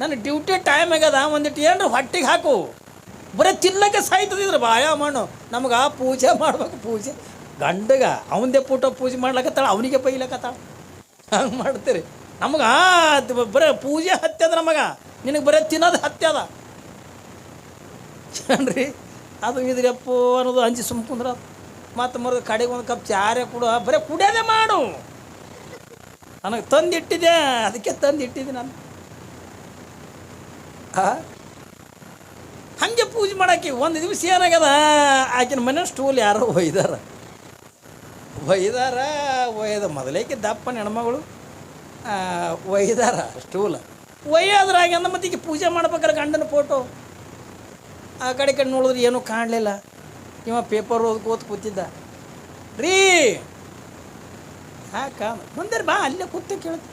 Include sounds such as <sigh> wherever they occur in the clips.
ನನ್ನ duty time ಆಗ್ಯದ ಒಂದಿಟ್ಟು ಏನ್ರ ಹೊಟ್ಟಿಗೆ ಹಾಕು. ಬರೀ ತಿನ್ನಕ್ಕೆ ಸಾಯ್ತದಿದ್ರ ಬಾಯ ಮಣ್ಣು. ನಮ್ಗೆ ಆ ಪೂಜೆ ಮಾಡ್ಬೇಕು, ಪೂಜೆ. ಗಂಡಗ ಅವಂದೇ ಪುಟ ಪೂಜೆ ಮಾಡ್ಲಕತ್ತಾಳ, ಅವನಿಗೆ ಬೈಲಕತ್ತಾಳ. ಹಂಗೆ ಮಾಡ್ತೀರಿ. ನಮ್ಗೆ ಬರೀ ಪೂಜೆ ಹತ್ಯದ ನಮಗೆ. ನಿನಗೆ ಬರೀ ತಿನ್ನೋದು ಹತ್ಯದ ಏನ್ರಿ? ಅದು ಇದ್ರಪ್ಪು ಅನ್ನೋದು ಅಂಜಿ ಸುಮ್ ಕುಂದ್ರ. ಮತ್ತು ಮರದ ಕಡೆಗೆ ಒಂದು ಕಪ್ ಚಾರೆ ಕೊಡು. ಬರೀ ಕುಡಿಯೋದೇ ಮಾಡು. ನನಗೆ ತಂದಿಟ್ಟಿದ್ದೆ ಅದಕ್ಕೆ ತಂದಿಟ್ಟಿದ್ದೆ ನಾನು. ಹಂಗೆ ಪೂಜೆ ಮಾಡಾಕಿ ಒಂದು ದಿವಸ ಏನಾಗ್ಯದ? ಆಕಿನ ಮನೆ ಸ್ಟೂಲ್ ಯಾರೋ ಒಯ್ದಾರ. ಒಯ್ದಾರ, ಒಯ್ದ ಮೊದಲೇಕೆ ದಪ್ಪ ಹೆಣ್ಮಗಳು ಒಯ್ದಾರ ಸ್ಟೂಲ್ ಒಯ್ಯಾದ್ರಾಗ ಮತ್ತೆ ಈಗ ಪೂಜೆ ಮಾಡ್ಬೇಕಾರೆ ಗಂಡನ ಫೋಟೋ ಆ ಕಡೆ ಕಡೆ ನೋಡಿದ್ರೆ ಏನೂ ಕಾಣಲಿಲ್ಲ. ಇವ ಪೇಪರ್ ಓದ್ಕೋತ ಕೂತಿದ್ದ. ರೀ ಹಾಕ ಬಂದರೆ ಬಾ, ಅಲ್ಲೇ ಕೂತ ಕೇಳ್ತ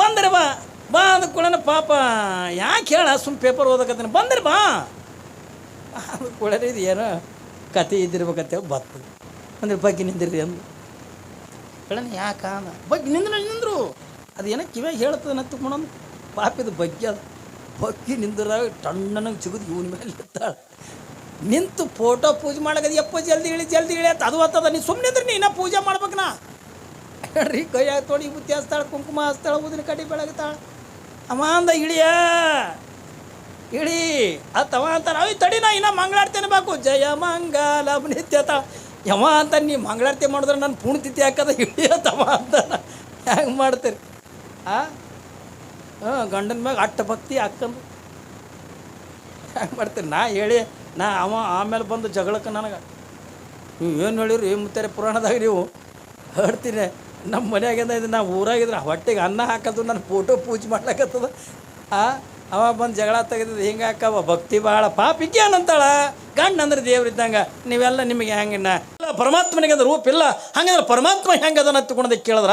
ಬಂದರೆ ಬಾ. ಬಾ ಅಂದ ಕೂಡನ ಪಾಪ, ಯಾಕೆ ಹೇಳ, ಸುಮ್ ಪೇಪರ್ ಓದಕತ್ತೀನಿ. ಬಂದ್ರೆ ಬಾ. ಅಂದ ಕೂಡ ಇದು ಏನೋ ಕತೆ ಇದ್ದಿರ್ಬೇಕತ್ತೆ ಬರ್ತದೆ. ಅಂದ್ರೆ ಬಗ್ಗೆ ನಿಂದಿರ್ರಿ ಅಂದು ಹೇಳಣ ಯಾಕ ಅಂದ? ಬಗ್ಗೆ ನಿಂದ್ರ ನಿಂದ್ರು. ಅದು ಏನೋ ಕಿವ್ಯಾಗ ಹೇಳ್ತದೆ ನತ್ತು ಕೊಡೋದು ಪಾಪಿದ ಬಗ್ಗೆ ಅದು. ಬಗ್ಗೆ ನಿಂದ್ರಾಗ ಟಣ್ಣನಾಗ ಚಿಗುದು ಇವನ ಮೇಲೆ ಇರ್ತಾಳೆ. ನಿಂತು ಫೋಟೋ ಪೂಜೆ ಮಾಡಕದ ಯಪ್ಪ ಜಲ್ದಿ ಇಳಿ ಜಲ್ದಿ ಇಳಿ ಅಂತ ಅದು ಹತ್ತದ ನೀ ಸುಮ್ಮನೆ ಇದ್ರೆ ನೀನ ಪೂಜೆ ಮಾಡ್ಬೇಕನಾ ಹೇಳ್ರಿ, ಕೈಯಾಗ ತೋಡಿ ಬುತ್ತಿ ಹಚ್ತಾಳೆ, ಕುಂಕುಮ ಹಚ್ತಾಳ, ಊದಿನ ಕಡಿ ಬೆಳಗ್ತಾಳ. ಅವ ಅಂದ ಇಳಿಯ. ಇಳಿ. ಅತ್ತವ ಅಂತ ಅವಿ ತಡಿ ನಾ ಇನ್ನ ಮಂಗಳಾರತಿ ಅನ್ಬೇಕು ಜಯ ಮಂಗಲ ನಿತ್ಯತ ಯಮ ಅಂತ ನೀ ಮಂಗಳಾರತಿ ಮಾಡಿದ್ರೆ ನಾನು ಪುಣ್ಯತಿಥಿ ಹಾಕದ ಇಳಿಯ ತವ ಅಂತ ಹ್ಯಾಂಗೆ ಮಾಡ್ತೀರಿ? ಆ? ಹಾಂ ಗಂಡನ ಮ್ಯಾಗ ಅಟ್ಟ ಭಕ್ತಿ ಹಾಕಂದು. ಹ್ಯಾಂಗೆ ಮಾಡ್ತೀರಿ? ನಾ ಹೇಳಿ, ನಾ ಅವ ಆಮೇಲೆ ಬಂದು ಜಗಳಕ್ಕೆ ನನಗೆ. ನೀವು ಏನು ಹೇಳಿರಿ? ಮುತ್ತಾರೆ ಪುರಾಣದಾಗ ನೀವು ಹೇಳ್ತೀನಿ ನಮ್ಮ ಮನ್ಯಾಗಿಂದ ಇದು ನಾವು ಊರಾಗಿದ್ರೆ ಹೊಟ್ಟೆಗೆ ಅನ್ನ ಹಾಕೋದು ನನ್ನ ಫೋಟೋ ಪೂಜೆ ಮಾಡ್ಲಾಕತ್ತದ. ಆ, ಅವ ಬಂದು ಜಗಳ ತೆಗೆದಿದ್ದು ಹಿಂಗೆ ಹಾಕವ, ಭಕ್ತಿ ಭಾಳ ಪಾಪ ಏನಂತಾಳ ಗಂಡ ಅಂದ್ರೆ ದೇವ್ರಿದ್ದಂಗೆ ನೀವೆಲ್ಲ ನಿಮಗೆ ಹೆಂಗಿನ ಇಲ್ಲ ಪರಮಾತ್ಮನಿಗೆ ಅದು ರೂಪ ಇಲ್ಲ. ಹಂಗಂದ್ರೆ ಪರಮಾತ್ಮ ಹೆಂಗೆ ಅದನ್ನ ತಗೊಂಡಕ್ಕೆ ಕೇಳಿದ್ರ?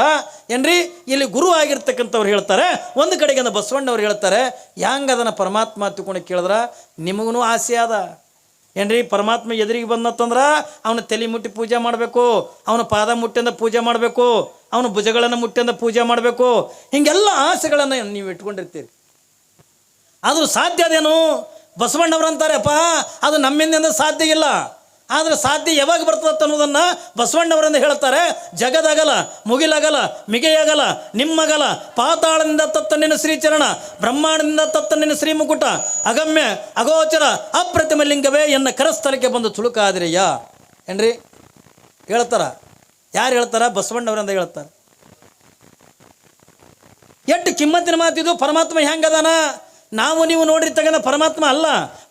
ಏನ್ರಿ? ಇಲ್ಲಿ ಗುರು ಆಗಿರ್ತಕ್ಕಂಥವ್ರು ಹೇಳ್ತಾರೆ. ಒಂದು ಕಡೆಗೆ ಬಸವಣ್ಣವ್ರು ಹೇಳ್ತಾರೆ, ಹೆಂಗೆ ಅದನ್ನ ಪರಮಾತ್ಮ ತಗೊಂಡು ಕೇಳಿದ್ರ? ನಿಮಗೂ ಆಸೆ ಅದ. ಏನ್ರಿ? ಪರಮಾತ್ಮ ಎದುರಿಗೆ ಬಂದತ್ತಂದ್ರ ಅವನ ತಲೆ ಮುಟ್ಟಿ ಪೂಜೆ ಮಾಡಬೇಕು, ಅವನ ಪಾದ ಮುಟ್ಟಿಂದ ಪೂಜೆ ಮಾಡಬೇಕು, ಅವನ ಭುಜಗಳನ್ನು ಮುಟ್ಟಿಂದ ಪೂಜೆ ಮಾಡಬೇಕು. ಹಿಂಗೆಲ್ಲ ಆಸೆಗಳನ್ನು ನೀವು ಇಟ್ಕೊಂಡಿರ್ತೀರಿ. ಆದರೂ ಸಾಧ್ಯ ಅದೇನು? ಬಸವಣ್ಣವ್ರು ಅಂತಾರೆಪ್ಪ, ಅದು ನಮ್ಮಿಂದ ಸಾಧ್ಯ ಇಲ್ಲ. ಆದರೆ ಸಾಧ್ಯ ಯಾವಾಗ ಬರ್ತದೆ ಅನ್ನೋದನ್ನು ಬಸವಣ್ಣವರಿಂದ ಹೇಳ್ತಾರೆ. ಜಗದಗಲ ಮುಗಿಲಗಲ ಮಿಗೆಯಗಲ ನಿಮ್ಮಗಲ ಪಾತಾಳದಿಂದ ತತ್ತ ನಿನ್ನ ಶ್ರೀಚರಣ, ಬ್ರಹ್ಮಾಂಡದಿಂದ ತತ್ತ ಶ್ರೀಮುಕುಟ ಶ್ರೀ ಮುಕುಟ ಅಗಮ್ಯ, ಅಗೋಚರ, ಅಪ್ರತಿಮ ಲಿಂಗವೇ ಎನ್ನ ಕರಸ್ಥಳಕ್ಕೆ ಬಂದು ತುಳುಕಾದಿರಯ್ಯ ಏನ್ರಿ? ಹೇಳ್ತಾರ. ಯಾರು ಹೇಳ್ತಾರ? ಬಸವಣ್ಣವರಿಂದ ಹೇಳ್ತಾರೆ. ಎಟ್ಟು ಕಿಮ್ಮತ್ತಿನ ಮಾತಿದು? ಪರಮಾತ್ಮ ಹೆಂಗದಾನ? ನಾವು ನೀವು ನೋಡಿರ್ತಕ್ಕಂಥ ಪರಮಾತ್ಮ ಅಲ್ಲ.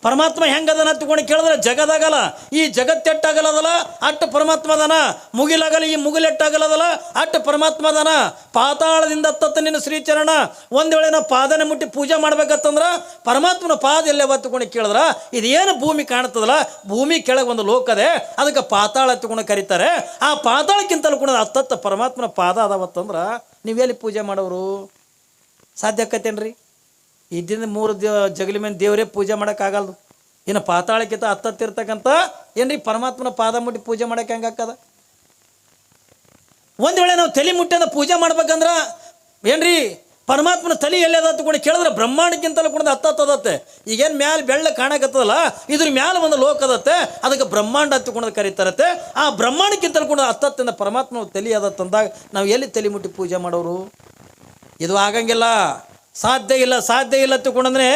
ಪರಮಾತ್ಮ ಹೆಂಗದನ ತಗೊಂಡು ಕೇಳಿದ್ರೆ ಜಗದಾಗಲ್ಲ. ಈ ಜಗತ್ತೆಟ್ಟಾಗಲ್ಲದಲ್ಲ ಅಟ್ಟು ಪರಮಾತ್ಮ ಅದನ ಮುಗಿಲಾಗಲ್ಲ ಈ ಮುಗಿಲೆಟ್ಟಾಗಲ್ಲದಲ್ಲ ಅಟ್ಟು ಪರಮಾತ್ಮ ಅದನ ಪಾತಾಳದಿಂದ ತತ್ತ ನಿನ್ನ ಶ್ರೀಚರಣ. ಒಂದು ವೇಳೆ ನಾವು ಪಾದನೆ ಮುಟ್ಟಿ ಪೂಜೆ ಮಾಡ್ಬೇಕತ್ತಂದ್ರೆ ಪರಮಾತ್ಮನ ಪಾದ ಎಲ್ಲೇ ತಗೊಂಡು ಕೇಳಿದ್ರ, ಇದೇನು ಭೂಮಿ ಕಾಣ್ತದಲ್ಲ? ಭೂಮಿ ಕೆಳಗೆ ಒಂದು ಲೋಕದೆ ಅದಕ್ಕೆ ಪಾತಾಳ ತಗೊಂಡು ಕರೀತಾರೆ. ಆ ಪಾತಾಳಕ್ಕಿಂತಲೂ ಕೂಡ ಹತ್ತತ್ತ ಪರಮಾತ್ಮನ ಪಾದ ಅದಾವತ್ತಂದ್ರೆ ನೀವೆಲ್ಲಿ ಪೂಜೆ ಮಾಡೋರು? ಸಾಧ್ಯ ಆಕತ್ತೇನ್ರಿ ಇದ್ದಿಂದ ಮೂರು ದೇ ಜಗಲಿ ಮೇಲೆ ದೇವರೇ ಪೂಜೆ ಮಾಡೋಕ್ಕಾಗಲ್ದು ಇನ್ನು ಪಾತಾಳಕ್ಕಿಂತ ಹತ್ತತ್ತಿರ್ತಕ್ಕಂಥ ಏನ್ರಿ ಪರಮಾತ್ಮನ ಪಾದ ಮುಟ್ಟಿ ಪೂಜೆ ಮಾಡೋಕೆ ಹೆಂಗಾಗ್ತದ ಒಂದು ವೇಳೆ ನಾವು ತಲೆ ಮುಟ್ಟಿಂದ ಪೂಜೆ ಮಾಡ್ಬೇಕಂದ್ರೆ ಏನ್ರಿ ಪರಮಾತ್ಮನ ತಲೆ ಎಲ್ಲಿ ಅದ ಕೂಡ ಕೇಳಿದ್ರೆ ಬ್ರಹ್ಮಾಂಡಕ್ಕಿಂತಲೂ ಕೂಡ ಹತ್ತತ್ತದತ್ತೆ ಈಗೇನು ಮ್ಯಾಲೆ ಬೆಳ್ಳ ಕಾಣಕತ್ತದಲ್ಲ, ಇದ್ರ ಮ್ಯಾಲೆ ಒಂದು ಲೋಕ ಅದತ್ತೆ. ಅದಕ್ಕೆ ಬ್ರಹ್ಮಾಂಡ ಹತ್ತಿಕೊಂಡು ಕರೀತಾರತ್ತೆ. ಆ ಬ್ರಹ್ಮಾಂಡಕ್ಕಿಂತಲೂ ಕೂಡ ಹತ್ತತ್ತಿಂದ ಪರಮಾತ್ಮ ತಲೆ ಅದತ್ತಂದಾಗ ನಾವು ಎಲ್ಲಿ ತಲೆ ಮುಟ್ಟಿ ಪೂಜೆ ಮಾಡೋರು? ಇದು ಆಗಂಗಿಲ್ಲ. ಸಾಧ್ಯ ಇಲ್ಲ ಸಾಧ್ಯ ಇಲ್ಲ ತಿಳ್ಕೊಂಡಂದ್ರೆ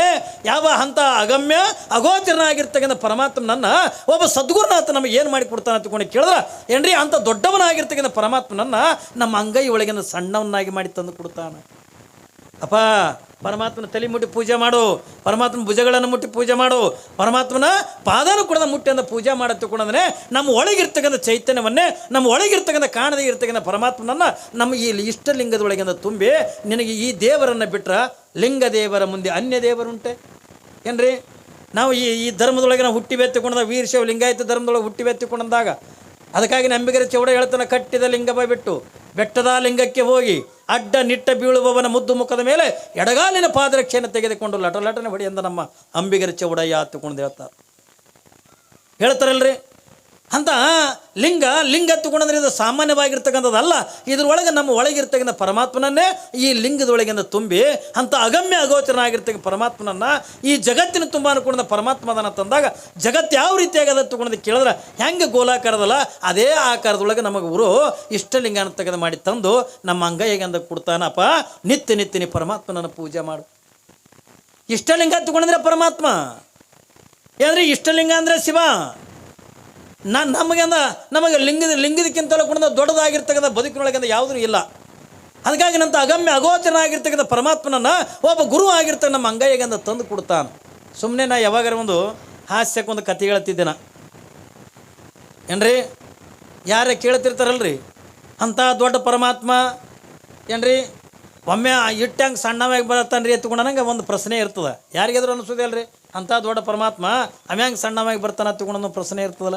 ಯಾವ ಹಂತ ಅಗಮ್ಯ, ಅಗೋಚರನಾಗಿರ್ತಕ್ಕಂಥ ಪರಮಾತ್ಮನನ್ನ ಒಬ್ಬ ಸದ್ಗುರುನಾಥ ನಮಗೆ ಏನು ಮಾಡಿ ಕೊಡ್ತಾನೆ ತಿಳ್ಕೊಂಡು ಕೇಳಿದ್ರೆ? ಏನ್ರಿ ಅಂಥ ದೊಡ್ಡವನಾಗಿರ್ತಕ್ಕಂಥ ಪರಮಾತ್ಮನನ್ನ ನಮ್ಮ ಅಂಗೈ ಒಳಗಿನ ಸಣ್ಣವನ್ನಾಗಿ ಮಾಡಿ ತಂದು ಕೊಡ್ತಾನೆ. ಅಪ್ಪ ಪರಮಾತ್ಮನ ತಲೆ ಮುಟ್ಟಿ ಪೂಜೆ ಮಾಡು. ಪರಮಾತ್ಮನ ಭುಜಗಳನ್ನು ಮುಟ್ಟಿ ಪೂಜೆ ಮಾಡು. ಪರಮಾತ್ಮನ ಪಾದನೂ ಕೂಡ ಮುಟ್ಟಿಂದ ಪೂಜೆ ಮಾಡ ಅಂದರೆ ನಮ್ಮ ಒಳಗಿರ್ತಕ್ಕಂಥ ಚೈತನ್ಯವನ್ನೇ, ನಮ್ಮ ಒಳಗಿರ್ತಕ್ಕಂಥ ಕಾಣದೇ ಇರ್ತಕ್ಕಂಥ ಪರಮಾತ್ಮನನ್ನು ನಮ್ಮ ಈ ಇಷ್ಟಲಿಂಗದೊಳಗಿಂದ ತುಂಬಿ ನಿನಗೆ ಈ ದೇವರನ್ನು ಬಿಟ್ಟರೆ ಲಿಂಗ ದೇವರ ಮುಂದೆ ಅನ್ಯ ದೇವರುಂಟೆ? ಏನ್ರಿ? ನಾವು ಈ ಈ ಧರ್ಮದೊಳಗೆ ನಾವು ಹುಟ್ಟಿ ಬೆತ್ತಿಕೊಂಡಾಗ ವೀರಶೈವ ಲಿಂಗಾಯತ ಧರ್ಮದೊಳಗೆ ಹುಟ್ಟಿ ಬೆತ್ತಿಕೊಂಡಂದಾಗ ಅದಕ್ಕಾಗಿ ನಂಬಿಗರ ಚೌಡ ಹೇಳ್ತಾನೆ ಕಟ್ಟಿದ ಲಿಂಗ ಬಿಟ್ಟು ಬೆಟ್ಟದ ಲಿಂಗಕ್ಕೆ ಹೋಗಿ ಅಡ್ಡ ನಿಟ್ಟ ಬೀಳುವವನ ಮುದ್ದು ಮುಖದ ಮೇಲೆ ಎಡಗಾಲಿನ ಪಾದರಕ್ಷೆಯನ್ನು ತೆಗೆದುಕೊಂಡು ಲಟ ಲಟನೆ ಹೊಡೆಯಂದ ನಮ್ಮ ಅಂಬಿಗರ ಚೌಡಯ್ಯ ಹತ್ತುಕೊಂಡು ಹೇಳ್ತಾರೆ. ಹೇಳ್ತಾರಲ್ರಿ? ಅಂತ ಲಿಂಗ ಲಿಂಗ ತಗೊಂಡಂದ್ರೆ ಇದು ಸಾಮಾನ್ಯವಾಗಿರ್ತಕ್ಕಂಥದ್ದಲ್ಲ ಇದ್ರೊಳಗೆ ನಮ್ಮ ಒಳಗಿರ್ತಕ್ಕಂಥ ಪರಮಾತ್ಮನನ್ನೇ ಈ ಲಿಂಗದೊಳಗಿಂದ ತುಂಬಿ ಅಂತ ಅಗಮ್ಯ ಅಗೋಚರನಾಗಿರ್ತಕ್ಕ ಪರಮಾತ್ಮನನ್ನು ಈ ಜಗತ್ತಿನ ತುಂಬ ಅನ್ಕೊಂಡ ಪರಮಾತ್ಮ ಅದನ್ನು ತಂದಾಗ ಜಗತ್ತು ಯಾವ ರೀತಿಯಾಗಿ ಅದ ತಗೊಂಡು ಕೇಳಿದ್ರೆ ಹೆಂಗೆ ಗೋಲಾಕಾರದಲ್ಲ ಅದೇ ಆಕಾರದೊಳಗೆ ನಮಗೆ ಗುರು ಇಷ್ಟಲಿಂಗ ತೆಗೆದು ಮಾಡಿ ತಂದು ನಮ್ಮ ಅಂಗೈಗೆ ಅಂದ ಕೊಡ್ತಾನಪ್ಪ, ನಿತ್ಯ ನಿತ್ಯನಿ ಪರಮಾತ್ಮನನ್ನು ಪೂಜೆ ಮಾಡು. ಇಷ್ಟಲಿಂಗ ತಗೊಂಡ್ರೆ ಪರಮಾತ್ಮ. ಏನಂದರೆ ಇಷ್ಟಲಿಂಗ ಅಂದರೆ ಶಿವ? ನಾನು ನಮಗೆ ಅಂದ ನಮಗೆ ಲಿಂಗದ ಲಿಂಗದಕ್ಕಿಂತಲೂ ಕೂಡ ದೊಡ್ಡದಾಗಿರ್ತಕ್ಕಂಥ ಬದುಕಿನೊಳಗಿಂದ ಯಾವುದೂ ಇಲ್ಲ. ಅದಕ್ಕಾಗಿ ನಂತ ಅಗಮ್ಯ ಅಗೋಚರ ಆಗಿರ್ತಕ್ಕಂಥ ಪರಮಾತ್ಮನನ್ನ ಒಬ್ಬ ಗುರು ಆಗಿರ್ತಕ್ಕ ನಮ್ಮ ಅಂಗೈಗೆ ಅಂದ ತಂದು ಕೊಡ್ತಾನೆ. ಸುಮ್ಮನೆ ನಾ ಯಾವಾಗಾರ ಒಂದು ಹಾಸ್ಯಕ್ಕೆ ಒಂದು ಕತೆ ಹೇಳ್ತಿದ್ದೆ ನಾ ಏನ್ರಿ? ಯಾರೇ ಕೇಳ್ತಿರ್ತಾರಲ್ರಿ? ಅಂಥ ದೊಡ್ಡ ಪರಮಾತ್ಮ, ಏನ್ರಿ? ಒಮ್ಮೆ ಇಟ್ಟಂಗೆ ಸಣ್ಣವಾಗಿ ಬರ್ತಾನೆ ರೀ ಎತ್ಕೊಂಡಂಗೆ ಒಂದು ಪ್ರಶ್ನೆ ಇರ್ತದೆ. ಯಾರಿಗಾದ್ರೂ ರೀ ಅಂಥ ದೊಡ್ಡ ಪರಮಾತ್ಮ, ಅಮ್ಯಾಂಗೆ ಸಣ್ಣವಾಗಿ ಬರ್ತಾನೆ ಅನ್ನೋ ಪ್ರಶ್ನೆ ಇರ್ತದಲ್ಲ.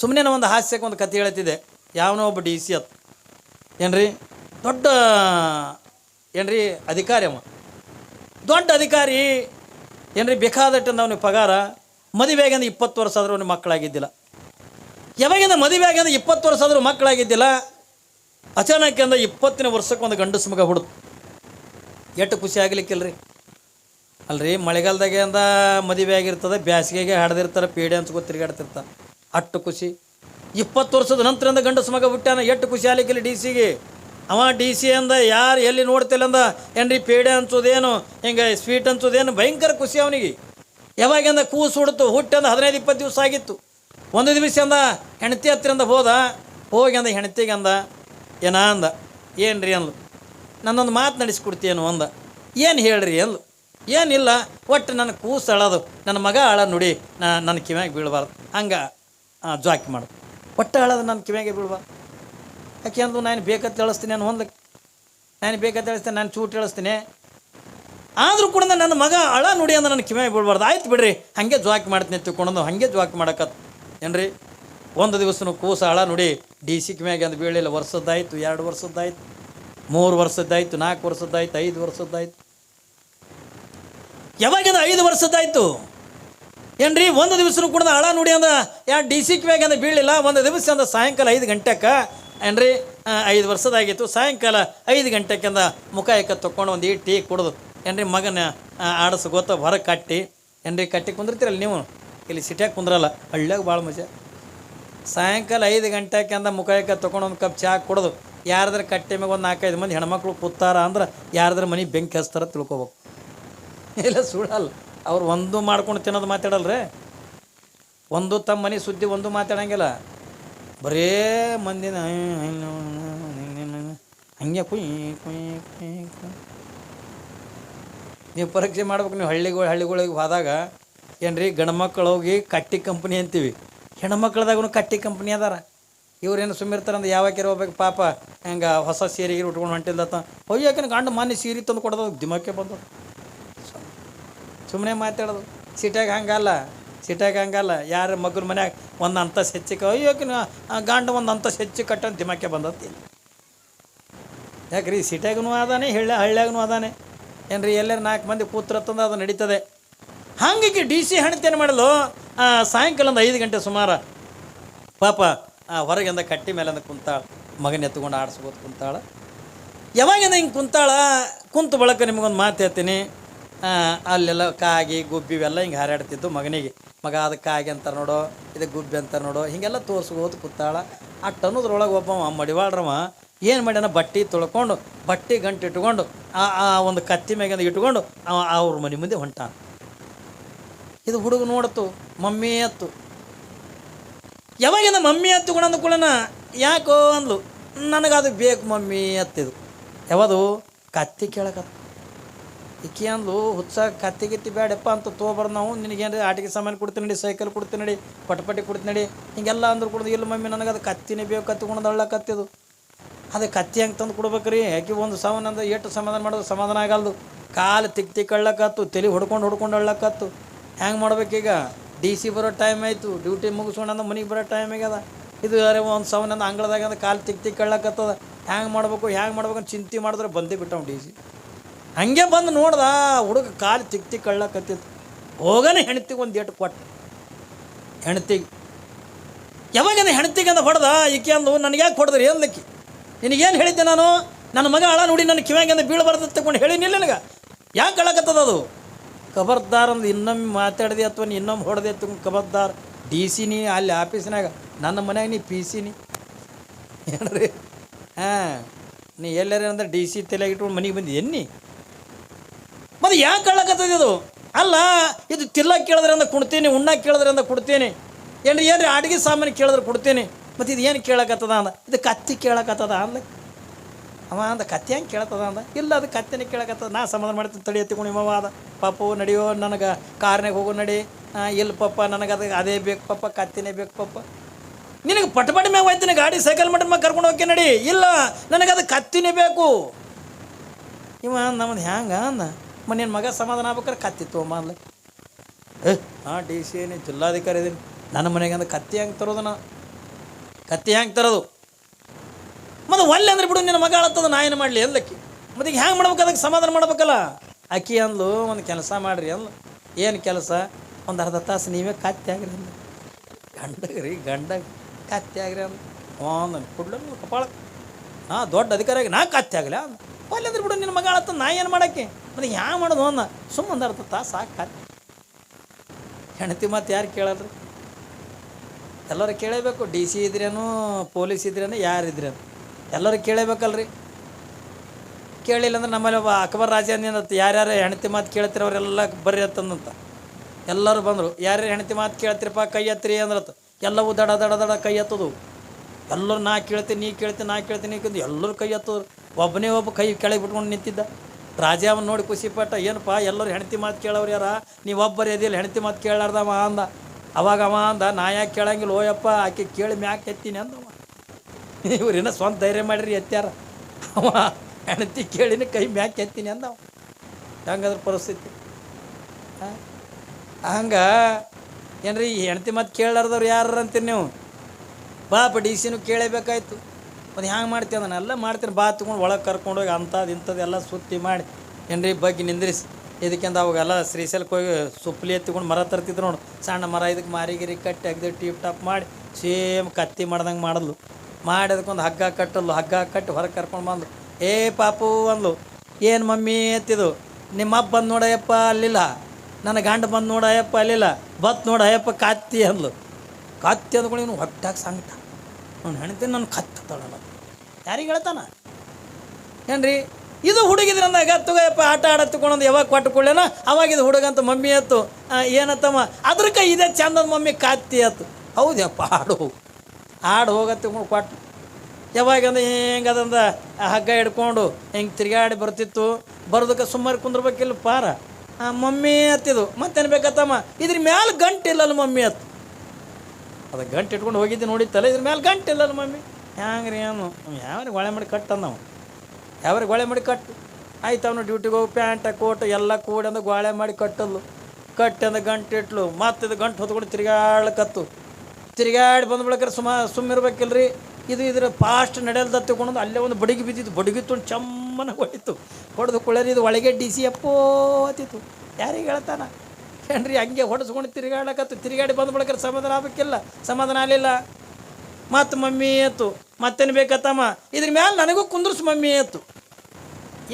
ಸುಮ್ಮನೆ ಒಂದು ಹಾಸ್ಯಕ್ಕೆ ಒಂದು ಕತೆ ಹೇಳ್ತಿದ್ದೆ. ಯಾವನೋ ಒಬ್ಬ ಡಿ ಸಿ ಅತ್ ಏನ್ರಿ? ದೊಡ್ಡ, ಏನ್ರಿ? ಅಧಿಕಾರಿ ಅವ. ದೊಡ್ಡ ಅಧಿಕಾರಿ, ಏನ್ರಿ? ಬೇಕಾದಟ್ಟು ಅವನಿಗೆ ಪಗಾರ. ಮದುವೆಯಾಗಿಂದ ಇಪ್ಪತ್ತು ವರ್ಷ ಆದರೂ ಅವನಿಗೆ ಮಕ್ಕಳಾಗಿದ್ದಿಲ್ಲ. ಯಾವಾಗಿಂದ ಮದುವೆ ಆಗ್ಯಂದ ಇಪ್ಪತ್ತು ವರ್ಷ ಆದರೂ ಮಕ್ಕಳಾಗಿದ್ದಿಲ್ಲ ಅಚಾನಕ್ಕೆ ಅಂದ ಇಪ್ಪತ್ತನೇ ವರ್ಷಕ್ಕೆ ಒಂದು ಗಂಡಸು ಮಗ ಹುಡುದು. ಎಷ್ಟು ಖುಷಿ ಆಗ್ಲಿಕ್ಕಿಲ್ರಿ? ಅಲ್ರಿ ಮಳೆಗಾಲದಾಗೆ ಅಂದ ಮದುವೆ ಆಗಿರ್ತದೆ ಬ್ಯಾಸಿಗೆಗೆ ಹಾಡ್ದಿರ್ತಾರೆ, ಪೀಡೆ ಅನ್ಸ್ಕೊ ತಿರುಗಾಡ್ತಿರ್ತಾರೆ. ಅಷ್ಟು ಖುಷಿ ಇಪ್ಪತ್ತು ವರ್ಷದ ನಂತರದಿಂದ ಗಂಡಸು ಮಗ ಹುಟ್ಟ್ಯಾನ ಎಷ್ಟು ಖುಷಿ ಆಗ್ಲಿಕ್ಕಿಲ್ಲ ಡಿ ಸಿಗೆ. ಅವ ಡಿ ಸಿ ಅಂದ, ಯಾರು ಎಲ್ಲಿ ನೋಡ್ತಿಲ್ಲ ಅಂದ, ಏನ್ರಿ ಪೇಡೆ ಅನ್ಸೋದೇನು, ಹಿಂಗೆ ಸ್ವೀಟ್ ಅನ್ಸೋದೇನು, ಭಯಂಕರ ಖುಷಿ ಅವನಿಗೆ. ಯಾವಾಗಿಂದ ಕೂಸು ಹುಡ್ತು, ಹುಟ್ಟಂದ ಹದಿನೈದು, ಇಪ್ಪತ್ತು ದಿವಸ ಆಗಿತ್ತು. ಒಂದು ದಿವಸ ಅಂದ, ಹೆಂಡತಿ ಹತ್ತಿರಂದ ಹೋದ, ಹೋಗಿ ಅಂದ ಅಂದ, ಏನ ಅಂದ ಏನು ರೀ ಅಂದ್ಲು. ನನ್ನೊಂದು ಮಾತು ನಡೆಸ್ಕೊಡ್ತೀಯೇನು ಅಂದ. ಏನು ಹೇಳ್ರಿ ಅಂದ್ಲು. ಏನಿಲ್ಲ, ಒಟ್ಟು ನನ್ನ ಕೂಸು ಅಳದು, ನನ್ನ ಮಗ ಅಳ ನುಡಿ, ನಾ ನನ್ನ ಕಿವ್ಯಾಗ ಬೀಳಬಾರ್ದು. ಹಂಗೆ ಜಾಕಿ ಮಾಡು. ಒಟ್ಟು ಹೇಳೋದು ನನ್ನ ಕಿವ್ಯಾಗೆ ಬಿಡುವ ಯಾಕೆ ಅಂದು ನಾನು ಬೇಕಂತ ಹೇಳಿಸ್ತೀನಿ ನಾನು ಹೊಂದಕ್ಕೆ ನಾನು ಬೇಕಂತ ಹೇಳಿಸ್ತೇನೆ, ನಾನು ಚೂಟ್ ಹೇಳಿಸ್ತೀನಿ. ಆದರೂ ಕೂಡ ನನ್ನ ಮಗ ಅಳ ನುಡಿ ಅಂದ್ರೆ ನನ್ನ ಕಿವಿಗೆ ಬೀಳ್ಬಾರ್ದು. ಆಯ್ತು ಬಿಡ್ರಿ. ಹಾಗೆ ಜಾಕಿ ಮಾಡ್ತೀನಿ ತಿಳ್ಕೊಂಡು ಹಾಗೆ ಜಾಕಿ ಮಾಡಕತ್. ಏನ್ರಿ? ಒಂದು ದಿವಸನು ಕೂಸ ಅಳ ನುಡಿ ಡಿ ಸಿ ಕಿವ್ಯಾಗ ಅಂದು ಬೀಳಿಲ್ಲ. ವರ್ಷದ್ದಾಯ್ತು, ಎರಡು ವರ್ಷದ್ದಾಯ್ತು, ಮೂರು ವರ್ಷದ್ದಾಯ್ತು, ನಾಲ್ಕು ವರ್ಷದ್ದಾಯ್ತು, ಐದು ವರ್ಷದ್ದಾಯ್ತು. ಯಾವಾಗಿಂದ ಐದು ವರ್ಷದ್ದಾಯ್ತು? ಏನ್ರಿ? ಒಂದು ದಿವಸನೂ ಕೂಡ ಹಳ ನುಡಿ ಅಂದ, ಯಾ ಡಿ ಸಿ ಕ್ಯಾಗ ಅಂದ್ರೆ ಬೀಳಿಲ್ಲ ಒಂದು ದಿವಸ ಅಂದ ಸಾಯಂಕಾಲ ಐದು ಗಂಟೆಗೆ ಏನ್ರಿ? ಐದು ವರ್ಷದಾಗಿತ್ತು. ಸಾಯಂಕಾಲ ಐದು ಗಂಟೆಕಿಂದ ಮುಖ ಏಕ ತೊಗೊಂಡು ಒಂದು ಈ ಟೀ ಕುಡ್ದು, ಏನ್ರಿ ಮಗನ ಆಡಸ ಗೊತ್ತ ಹೊರಗೆ ಕಟ್ಟಿ, ಏನ್ರಿ ಕಟ್ಟಿ ಕುಂದಿರ್ತೀರಲ್ಲ ನೀವು? ಇಲ್ಲಿ ಸಿಟಿಯಾಗ ಕುಂದ್ರಲ್ಲ. ಹಳ್ಳಿಯಾಗ ಭಾಳ ಮಜಾ. ಸಾಯಂಕಾಲ ಐದು ಗಂಟೆಕ್ಕಂದ ಅಂದ ಮುಖ ಏಕ ತೊಗೊಂಡು ಒಂದು ಕಪ್ ಚಹಾ ಕುಡ್ದು, ಯಾರ್ದಾರ ಕಟ್ಟೆ ಮ್ಯಾಗ ಒಂದು ನಾಲ್ಕೈದು ಮಂದಿ ಹೆಣ್ಮಕ್ಳು ಕೂತಾರ ಅಂದ್ರೆ ಯಾರ್ದಾರ ಮನೆ ಬೆಂಕಿ ಹಚ್ತಾರ ತಿಳ್ಕೊಬೇಕು. ಇಲ್ಲ, ಸುಳ್ಳಲ್ಲ. ಅವ್ರು ಒಂದು ಮಾಡ್ಕೊಂಡು ತಿನ್ನೋದು ಮಾತಾಡಲ್ರಿ. ಒಂದು ತಮ್ಮ ಮನೆ ಸುದ್ದಿ ಒಂದು ಮಾತಾಡಂಗಿಲ್ಲ. ಬರೇ ಮಂದಿನ ಹಂಗೆ ಕುಯ್ ಕುಯ್ ಕುಯ್ ನೀವು ಪರೀಕ್ಷೆ ಮಾಡ್ಬೇಕು, ನೀವು ಹಳ್ಳಿಗಳು ಹಳ್ಳಿಗಳಿಗೆ ಹೋದಾಗ, ಏನ್ರಿ ಗಂಡ್ಮಕ್ಳು ಹೋಗಿ ಕಟ್ಟಿ ಕಂಪ್ನಿ ಅಂತೀವಿ. ಹೆಣ್ಮಕ್ಳದಾಗೂ ಕಟ್ಟಿ ಕಂಪ್ನಿ ಅದಾರ. ಇವ್ರೇನು ಸುಮ್ಮಿರ್ತಾರಂದ್ರೆ ಯಾವಾಕ್ಯಾರ ಹೋಗ್ಬೇಕು, ಪಾಪ, ಹೆಂಗೆ ಹೊಸ ಸೀರೆಗೆ ಉಟ್ಕೊಂಡು ಹೊಂಟಿಲ್ಲತ್ತ ಒಯ್ಯಾಕಿನ ಗಂಡು ಮನೆ ಸೀರೆ ತಂದು ಕೊಡೋದು ದಿಮಕ್ಕೆ ಬಂದು ಸುಮ್ಮನೆ ಮಾತಾಡೋದು. ಸಿಟ್ಯಾಗ ಹಂಗಲ್ಲ ಸಿಟ್ಯಾಗ ಹಂಗಲ್ಲ. ಯಾರ ಮಗನ ಮನ್ಯಾಗ ಒಂದು ಅಂತ ಹೆಚ್ಚಿಕ ಅಯ್ಯೋಕಿನ ಗಂಡ ಒಂದು ಅಂತ ಹೆಚ್ಚು ಕಟ್ಟಂತ ದಿಮಾಕೆ ಬಂದತ್ತಿ ಯಾಕ್ರಿ? ಸಿಟ್ಯಾಗೂ ಅದಾನೆ ಹಳ್ಳಿ ಹಳ್ಳ್ಯಾಗೂ ಅದಾನೆ ಏನ್ರಿ, ಎಲ್ಲರ ನಾಲ್ಕು ಮಂದಿ ಕೂತ್ರ ತಂದು ಅದು ನಡೀತದೆ. ಹಂಗಾಗಿ ಡಿ ಸಿ ಹಣತೇನು ಮಾಡಲು ಸಾಯಂಕಾಲ ಒಂದು ಐದು ಗಂಟೆ ಸುಮಾರು ಪಾಪ ಹೊರಗಿಂದ ಕಟ್ಟಿ ಮೇಲಿಂದ ಕುಂತಾಳ, ಮಗನ ಎತ್ಕೊಂಡು ಆಡಿಸ್ಬೋದು ಕುಂತಾಳ. ಯಾವಾಗಿಂದ ಹಿಂಗೆ ಕುಂತಾಳ? ಕುಂತು ಬಳಕ ನಿಮಗೊಂದು ಮಾತು ಹೇಳ್ತೀನಿ. ಅಲ್ಲೆಲ್ಲ ಕಾಗಿ, ಗುಬ್ಬಿ ಇವೆಲ್ಲ ಹಿಂಗೆ ಹಾರಾಡ್ತಿದ್ದು ಮಗನಿಗೆ. ಮಗ ಅದು ಕಾಗಿ ಅಂತಾರೆ ನೋಡೋ, ಇದು ಗುಬ್ಬಿ ಅಂತಾರೆ ನೋಡೋ, ಹಿಂಗೆಲ್ಲ ತೋರಿಸ್ಕೋದು ಕುತ್ತಾಳ ಆ ಟನ್ನದ್ರೊಳಗೆ ಒಬ್ಬ ಮಡಿವಾಡ್ರವ ಏನು ಮಾಡ್ಯಾನ? ಬಟ್ಟೆ ತೊಳ್ಕೊಂಡು, ಬಟ್ಟೆ ಗಂಟು ಇಟ್ಕೊಂಡು ಆ ಆ ಒಂದು ಕತ್ತಿ ಮ್ಯಾಗಿಂದ ಇಟ್ಕೊಂಡು ಅವ ಅವ್ರ ಮನೆ ಮುಂದೆ ಹೊಂಟಾನ. ಇದು ಹುಡುಗ ನೋಡತ್ತು, ಮಮ್ಮಿ ಅತ್ತು. ಯಾವಾಗಿಂದ ಮಮ್ಮಿ ಅತ್ತು ಕೂಡ ಅಂದ್ಕೊಳ್ಳೋಣ ಯಾಕೋ ಅಂದ್ಲು. ನನಗದು ಬೇಕು ಮಮ್ಮಿ ಅತ್ತಿದು. ಯಾವುದು? ಕತ್ತಿ ಕೇಳಕತ್ತ ಇಕ್ಕಿ ಅಂದ್ಲು ಹುಚ್ಚ ಕತ್ತಿ ಗಿತ್ತಿ ಬೇಡಪ್ಪ ಅಂತ ತೊಗೊಬಾರ್ದು ನಾವು. ನಿನಗೇನು ಆಟಿಕೆ ಸಾಮಾನು ಕೊಡ್ತೀನಿ ನಡಿ, ಸೈಕಲ್ ಕೊಡ್ತೀನಿ ನಡಿ, ಪಟಪಟಿ ಕೊಡ್ತೀನಿ ನಡಿ. ಹಿಂಗೆಲ್ಲ ಅಂದ್ರು ಕೊಡೋದು ಇಲ್ಲ ಮಮ್ಮಿ, ನನಗೆ ಅದು ಕತ್ತಿನೇ ಬೇಕು, ಕತ್ತಿ ಅಳ್ಳ ಕತ್ತಿದು ಅದೇ. ಕತ್ತಿ ಹೆಂಗೆ ತಂದು ಕೊಡ್ಬೇಕ್ರಿ? ಯಾಕೆ ಒಂದು ಸಾಮಾನು ಅಂದ್ರೆ ಎಷ್ಟು ಸಮಾಧಾನ ಮಾಡೋದು? ಸಮಾಧಾನ ಆಗಲ್ದು. ಕಾಲು ತಿಕ್ ತಿಕ್ ಅಳ್ಳಕತ್ತು, ತಲೆ ಹೊಡ್ಕೊಂಡು ಹೊಡ್ಕೊಂಡು ಅಳ್ಳಕತ್ತು. ಹೆಂಗೆ ಮಾಡ್ಬೇಕೀಗ ಡಿ ಸಿ ಬರೋ ಟೈಮ್ ಆಯಿತು, ಡ್ಯೂಟಿ ಮುಗಿಸ್ಕೊಂಡು ಮನೆಗೆ ಬರೋ ಟೈಮ್ ಆಗ್ಯದ ಇದು ಅರೆ ಒಂದು ಸಾಮಾನು ಅಂದ್ರೆ ಅಂಗಳದಾಗ ಕಾಲು ತಿಕ್ ತಿಕ್ ಅಳ್ಳಕತ್ತದ. ಹ್ಯಾಂಗೆ ಮಾಡ್ಬೇಕು ಹ್ಯಾಂಗೆ ಮಾಡ್ಬೇಕು ಅಂತ ಚಿಂತೆ ಮಾಡಿದ್ರೆ ಬಂದೇ ಬಿಟ್ಟವ್ ಡಿ ಸಿ. ಹಂಗೆ ಬಂದು ನೋಡ್ದ, ಹುಡುಗ ಕಾಲು ತಿಕ್ ತಿಕ್ ಕಳ್ಳಕತ್ತಿತ್ತು ಹೋಗನೆ ಹೆಣ್ತಿಗೆ ಒಂದು ಏಟು ಕೊಟ್ಟು. ಹೆಣ್ತಿಗೆ. ಯಾವಾಗ ಹೆಣ್ತಿಗೆ ಅಂತ ಹೊಡೆದ, ಈಕೆ ಅಂದು ನನಗೆ ಯಾಕೆ ಹೊಡೆದ್ರಿ ಅಂದಕ್ಕೆ ನಿನಗೇನು ಹೇಳಿದ್ದೆ ನಾನು? ನನ್ನ ಮಗ ಅಳ ನೋಡಿ ನನ್ನ ಕಿವ್ಯಾಗಿಂದ ಬೀಳಬಾರ್ದು ತಗೊಂಡು ಹೇಳಿನಿಲ್ಲ ನನಗೆ? ಯಾಕೆ ಕಳಕತ್ತದ ಅದು? ಖಬರ್ದಾರ್ ಅಂದ್ರೆ ಇನ್ನೊಮ್ಮೆ ಮಾತಾಡಿದೆ ಅಥವಾ ನೀ ಇನ್ನೊಮ್ಮೆ ಹೊಡೆದೆ ತುಂಬ ಖಬರ್ದಾರ್. ಡಿ ಸಿ ನೀ, ಅಲ್ಲಿ ಆಫೀಸ್ನಾಗ. ನನ್ನ ಮನೆಯಾಗ ನೀ ಪಿ ಸಿ ನೀ. ಏನ್ರಿ? ಹಾಂ, ನೀ ಎಲ್ಲಾರ ಅಂದ್ರೆ ಡಿ ಸಿ ತಲೆಗೆ ಇಟ್ಕೊಂಡು ಮನೆಗೆ ಬಂದು ಎನ್ನಿ ಮತ್ತೆ ಯಾಕೆ ಕಳ್ಳಕತ್ತದ ಇದು ಅಲ್ಲ, ಇದು ತಿಲ್ಲಕ್ಕೆ ಕೇಳಿದ್ರೆ ಅಂದ ಕೊಡ್ತೀನಿ ಉಣ್ಣಕ್ಕೆ ಕೇಳಿದ್ರೆ ಅಂದ ಕೊಡ್ತೀನಿ. ಏನ್ರಿ ಏನ್ರಿ ಅಡುಗೆ ಸಾಮಾನು ಕೇಳಿದ್ರೆ ಕೊಡ್ತೀನಿ. ಮತ್ತು ಇದು ಏನು ಕೇಳಕತ್ತದ ಅಂದ? ಇದು ಕತ್ತಿ ಕೇಳಕತ್ತದ ಅಂದ? ಅವ ಅಂದ, ಕತ್ತಿ ಹೆಂಗೆ ಕೇಳತ್ತದ ಅಂದ? ಇಲ್ಲ, ಅದು ಕತ್ತಿನೇ ಕೇಳಕತ್ತದ. ನಾ ಸಮಾಧಾನ ಮಾಡ್ತೀನಿ, ತಡಿ ಎತ್ತಿಕೊಂಡು ಇವ ಅದ. ಪಾಪು ನಡೆಯೋ, ನನಗೆ ಕಾರ್ನಾಗ ಹೋಗೋ, ನಡಿ. ಇಲ್ಲಿ ಪಪ್ಪ ನನಗೆ ಅದು, ಅದೇ ಬೇಕು ಪಪ್ಪ ಕತ್ತಿನೇ ಬೇಕು ಪಪ್ಪ ನಿನಗೆ ಪಟಪಟ ಮ್ಯಾಗ ಹೋಯ್ತೀನಿ ಗಾಡಿ ಸೈಕಲ್ ಮಟ್ಟ ಮ್ಯಾಗ ಕರ್ಕೊಂಡು ಹೋಗಿ ನಡಿ. ಇಲ್ಲ, ನನಗೆ ಅದು ಕತ್ತಿನೇ ಬೇಕು. ಇವ ನಮ್ಮದು ಹ್ಯಾಂಗ ಅಂದ? ಮನೇನು ಮಗ ಸಮಾಧಾನ ಆಗ್ಬೇಕಾರೆ ಕತ್ತಿ ತೊಗೊಂಬಲ್ಲ ಅಂದ್ಲ. ಏ? ಹಾಂ ಡಿ ಸಿ ಏನೇ ಜಿಲ್ಲಾಧಿಕಾರಿ ಇದೀನಿ. ನನ್ನ ಮನೆಗೆ ಅಂದ್ರೆ ಕತ್ತಿ ಹೆಂಗೆ ತರೋದು ನಾ? ಕತ್ತಿ ಹೆಂಗೆ ತರೋದು? ಮತ್ತು ಒಲ್ಲೆ ಅಂದ್ರೆ ಬಿಡು ನಿನ್ನ ಮಗ ಅಳತ್ತದ ನಾ ಏನು ಮಾಡಲಿ ಅಂದಕ್ಕೆ ಮತ್ತೆ ಈಗ ಹ್ಯಾಂಗೆ ಮಾಡ್ಬೇಕು ಅದಕ್ಕೆ ಸಮಾಧಾನ ಮಾಡ್ಬೇಕಲ್ಲ? ಅಕ್ಕಿ ಅಂದ್ಲು ಒಂದು ಕೆಲಸ ಮಾಡ್ರಿ ಅಂದ್ಲು. ಏನು ಕೆಲಸ? ಒಂದು ಅರ್ಧ ತಾಸು ನೀವೇ ಕತ್ತಿ ಆಗ್ರಿ ಅಂದ ಗಂಡಗೆ ರೀ ಗಂಡಗ ಕತ್ತಿ ಆಗ್ರಿ ಅಂದ ಒಂದು ಕುಡ್ಲ ಕಪಾಳ. ಹಾಂ ದೊಡ್ಡ ಅಧಿಕಾರಿಯಾಗಿ ನಾ ಕತ್ತಿ ಆಗಲಿ ಅಂದ ಒಲ್ಲೆ ಅಂದ್ರೆ ಬಿಡು ನಿನ್ನ ಮಗ ಅಳತ್ತ ನಾ ಏನು ಮಾಡಕ್ಕೆ? ಮತ್ತೆ ಯಾ ಮಾಡೋದು ಅನ್ನ? ಸುಮ್ಮನೆ ಅರ್ಥ ಸಾಕ ಹೆಣತಿ ಹೆಂಡತಿ ಮತ್ತೆ ಯಾರು ಕೇಳಲ್ರಿ? ಎಲ್ಲರೂ ಕೇಳಬೇಕು. ಡಿ ಸಿ ಇದ್ರೇನು, ಪೊಲೀಸ್ ಇದ್ರೇನು, ಯಾರು ಇದ್ರೇನು. ಎಲ್ಲರೂ ಕೇಳಬೇಕಲ್ರಿ. ಕೇಳಿಲ್ಲ ಅಂದ್ರೆ ನಮ್ಮಲ್ಲಿ ಒಬ್ಬ ಅಕ್ಬರ್ ರಾಜ ಅಂದಿನಂತ ಯಾರ್ಯಾರು ಹೆಣತಿ ಮಾತು ಕೇಳ್ತೀರ ಅವರೆಲ್ಲ ಬರ್ರಿ ಅಂತಂದಂತ. ಎಲ್ಲರೂ ಬಂದರು. ಯಾರ್ಯಾರು ಹೆಣತಿ ಮಾತು ಕೇಳ್ತೀರಪ್ಪ, ಕೈ ಎತ್ತಿರಿ ಅಂದ್ರತ್ತ ಎಲ್ಲವೂ ದಡ ದಡ ದಡ ಕೈ ಎತ್ತದು. ಎಲ್ಲರೂ ನಾ ಕೇಳ್ತೀನಿ, ನೀ ಕೇಳ್ತೀನಿ ನಾ ಕೇಳ್ತೀನಿ ಕೇಳ್ತೀನಿ ಎಲ್ಲರೂ ಕೈ ಎತ್ತದ್ರು. ಒಬ್ಬನೇ ಒಬ್ಬ ಕೈ ಕೆಳಗೆ ಬಿಟ್ಕೊಂಡು ನಿಂತಿದ್ದ. ರಾಜ ಅವನ್ ನೋಡಿ ಖುಷಿಪಟ್ಟ ಏನಪ್ಪ, ಎಲ್ಲರೂ ಹೆಂಡತಿ ಮಾತು ಕೇಳೋರು ಯಾರ? ನೀವು ಒಬ್ಬರು ಎದಿಲ್ಲ ಹೆಂಡತಿ ಮಾತು ಕೇಳಾರ್ದವ ಅಂದ. ಅವಾಗ ಅವ ಅಂದ, ನಾ ಯಾಕೆ ಕೇಳಂಗಿಲ್ಲ, ಓಯಪ್ಪ, ಆಕೆ ಕೇಳಿ ಮ್ಯಾಕೆ ಎತ್ತೀನಿ ಅಂದವ ಇವ್ರಿನ ಸ್ವಂತ ಧೈರ್ಯ ಮಾಡಿರಿ ಎತ್ತ್ಯಾರ. ಅವ ಹೆಂಡತಿ ಕೇಳಿನ ಕೈ ಮ್ಯಾಕೆ ಎತ್ತೀನಿ ಅಂದವ ಹೆಂಗದ್ರ ಪರಿಸ್ಥಿತಿ. ಹಂಗೆ ಏನ್ರಿ ಹೆಂಡತಿ ಮಾತು ಕೇಳಾರ್ದವ್ರು ಯಾರು ಅಂತೀರಿ ನೀವು? ಬಾಪ ಡಿ ಸಿನೂ ಕೇಳಬೇಕಾಯ್ತು. ಮತ್ತು ಹ್ಯಾಂಗೆ ಮಾಡ್ತೀವಿ ಅದನ್ನೆಲ್ಲ ಮಾಡ್ತೀನಿ. ಬಾ ತಗೊಂಡು ಒಳಗೆ ಕರ್ಕೊಂಡೋಗಿ ಅಂಥದ್ದು ಇಂಥದ್ದು ಎಲ್ಲ ಸುತ್ತಿ ಮಾಡಿ ಏನ್ರಿ ಬಗ್ಗೆ ನಿಂದ್ರಿಸಿ. ಇದಕ್ಕಿಂತ ಅವಾಗೆಲ್ಲ ಶ್ರೀಶೈಲಕ್ಕೆ ಹೋಗಿ ಸುಪ್ಲಿ ಎತ್ತಿಕೊಂಡು ಮರ ತರ್ತಿದ್ರು ನೋಡು. ಸಣ್ಣ ಮರ ಇದಕ್ಕೆ ಮಾರಿಗಿರಿ ಕಟ್ಟಿ ಅಗ್ದು ಟೀಪ್ ಟಾಪ್ ಮಾಡಿ ಸೇಮ್ ಕತ್ತಿ ಮಾಡ್ದಂಗೆ ಮಾಡಲು ಮಾಡಿ ಅದಕ್ಕೊಂದು ಹಗ್ಗ ಕಟ್ಟಲು ಹಗ್ಗ ಕಟ್ಟಿ ಹೊರಗೆ ಕರ್ಕೊಂಡು ಬಂದು ಏ ಪಾಪು ಅಂದ್ಲು. ಏನು ಮಮ್ಮಿ ಎತ್ತಿದು ನಿಮ್ಮ ಅಪ್ಪ ಬಂದು ನೋಡಯ್ಯಪ್ಪ ಅಲ್ಲಿಲ್ಲ. ನನ್ನ ಗಂಡ ಬಂದು ನೋಡಯ್ಯಪ್ಪ ಅಲ್ಲಿಲ್ಲ. ಬತ್ ನೋಡಯ್ಯಪ್ಪ ಕತ್ತಿ ಅಂದ್ಲು. ಕತ್ತಿ ಅಂದ್ಕೊಂಡು ಇವನು ಹೊಟ್ಟಾಗ ಸಂಕಟ. ಅವ್ನು ಹೆಣ್ತೀನಿ ನನ್ನ ಕತ್ತ ತಗೊಳ್ಳಲ್ಲ ಯಾರಿಗೆ ಹೇಳ್ತಾನ? ಏನ್ರಿ? ಇದು ಹುಡುಗಿದ್ರೆ ಅಂದಾಗ ತುಗಯಪ್ಪ ಆಟ ಆಡ ತಗೊಂಡು ಯಾವಾಗ ಕೊಟ್ಟುಕೊಳ್ಳೇನ ಅವಾಗ ಇದು ಹುಡುಗ ಅಂತ ಮಮ್ಮಿ ಆಯ್ತು ಏನತ್ತಮ್ಮ? ಅದ್ರಕ್ಕೆ ಇದೇ ಚಂದದ ಮಮ್ಮಿ ಕಾತ್ತಿ ಎತ್ತು. ಹೌದಪ್ಪ ಹಾಡು ಹೋಗು. ಹಾಡು ತಗೊಂಡು ಕೊಟ್ಟು. ಯಾವಾಗ ಹೆಂಗದಂದ ಹಗ್ಗ ಹಿಡ್ಕೊಂಡು ಹೆಂಗೆ ತಿರುಗಾಡಿ ಬರ್ತಿತ್ತು? ಬರೋದಕ್ಕೆ ಸುಮಾರು ಕುಂದ್ರಬೇಕಿಲ್ಲ ಪಾರ. ಮಮ್ಮಿ ಅತ್ತಿದು ಮತ್ತೇನು ಬೇಕತ್ತಮ್ಮ? ಇದ್ರ ಮ್ಯಾಲೆ ಗಂಟಿಲ್ಲಲ್ಲ ಮಮ್ಮಿ ಅತ್ತು ಅದು ಗಂಟು ಇಟ್ಕೊಂಡು ಹೋಗಿದ್ದೆ ನೋಡಿ, ತಲೆ ಇದ್ರ ಮೇಲೆ ಗಂಟು ಇಲ್ಲಲ್ಲ ಮಮ್ಮಿ. ಹ್ಯಾಂಗೆ ರೀ ಏನು ಯಾವ್ರಿಗೆ ಗೋಳೆ ಮಾಡಿ ಕಟ್ ನಾವು ಯಾವ್ರಿಗೆ ಗೊಳೆ ಮಾಡಿ ಕಟ್ಟು ಆಯ್ತು ಅವನು ಡ್ಯೂಟಿಗೆ ಹೋಗಿ ಪ್ಯಾಂಟ ಕೋಟ್ ಎಲ್ಲ ಕೂಡಿ ಅಂದ ಗೋಳೆ ಮಾಡಿ ಕಟ್ಟಲ್ಲು ಕಟ್ಟಿ ಅಂದ ಗಂಟು ಇಟ್ಲು. ಮತ್ತೆ ಇದು ಗಂಟು ಹೊತ್ಕೊಂಡು ತಿರ್ಗಾಡ್ಕತ್ತು ತಿರುಗಾಡಿ ಬಂದ ಬಳಿಕ ಸುಮ ಸುಮ್ಮಿರ್ಬೇಕಿಲ್ರಿ ಇದು ಇದ್ರ ಫಾಸ್ಟ್ ನಡೆಯಲ್ದ ತಗೊಂಡು ಅಲ್ಲೇ ಒಂದು ಬಡಿಗೆ ಬಿದ್ದಿತ್ತು. ಬಡಿಗೆ ಒಂದು ಚಮ್ಮನ ಹೊಡಿತು. ಹೊಡೆದು ಕುಳರಿ ಇದು ಒಳಗೆ ಡಿ ಸಿ ಅಪ್ಪೋ ಅತ್ತಿತ್ತು. ಯಾರಿಗೆ ಹೇಳ್ತಾನ? ಏನ್ರಿ ಹಂಗೆ ಹೊಡೆಸ್ಕೊಂಡು ತಿರುಗಾಡಕತ್ತು? ತಿರುಗಾಡಿ ಬಂದ ಬಳಿಕ ಸಮಾಧಾನ ಆಗಬೇಕಿಲ್ಲ? ಸಮಾಧಾನ ಆಗಲಿಲ್ಲ. ಮತ್ತು ಮಮ್ಮಿ ಎತ್ತು ಮತ್ತೇನು ಬೇಕತ್ತಮ್ಮ? ಇದ್ರ ಮೇಲೆ ನನಗೂ ಕುಂದ್ರಸು ಮಮ್ಮಿ ಎತ್ತು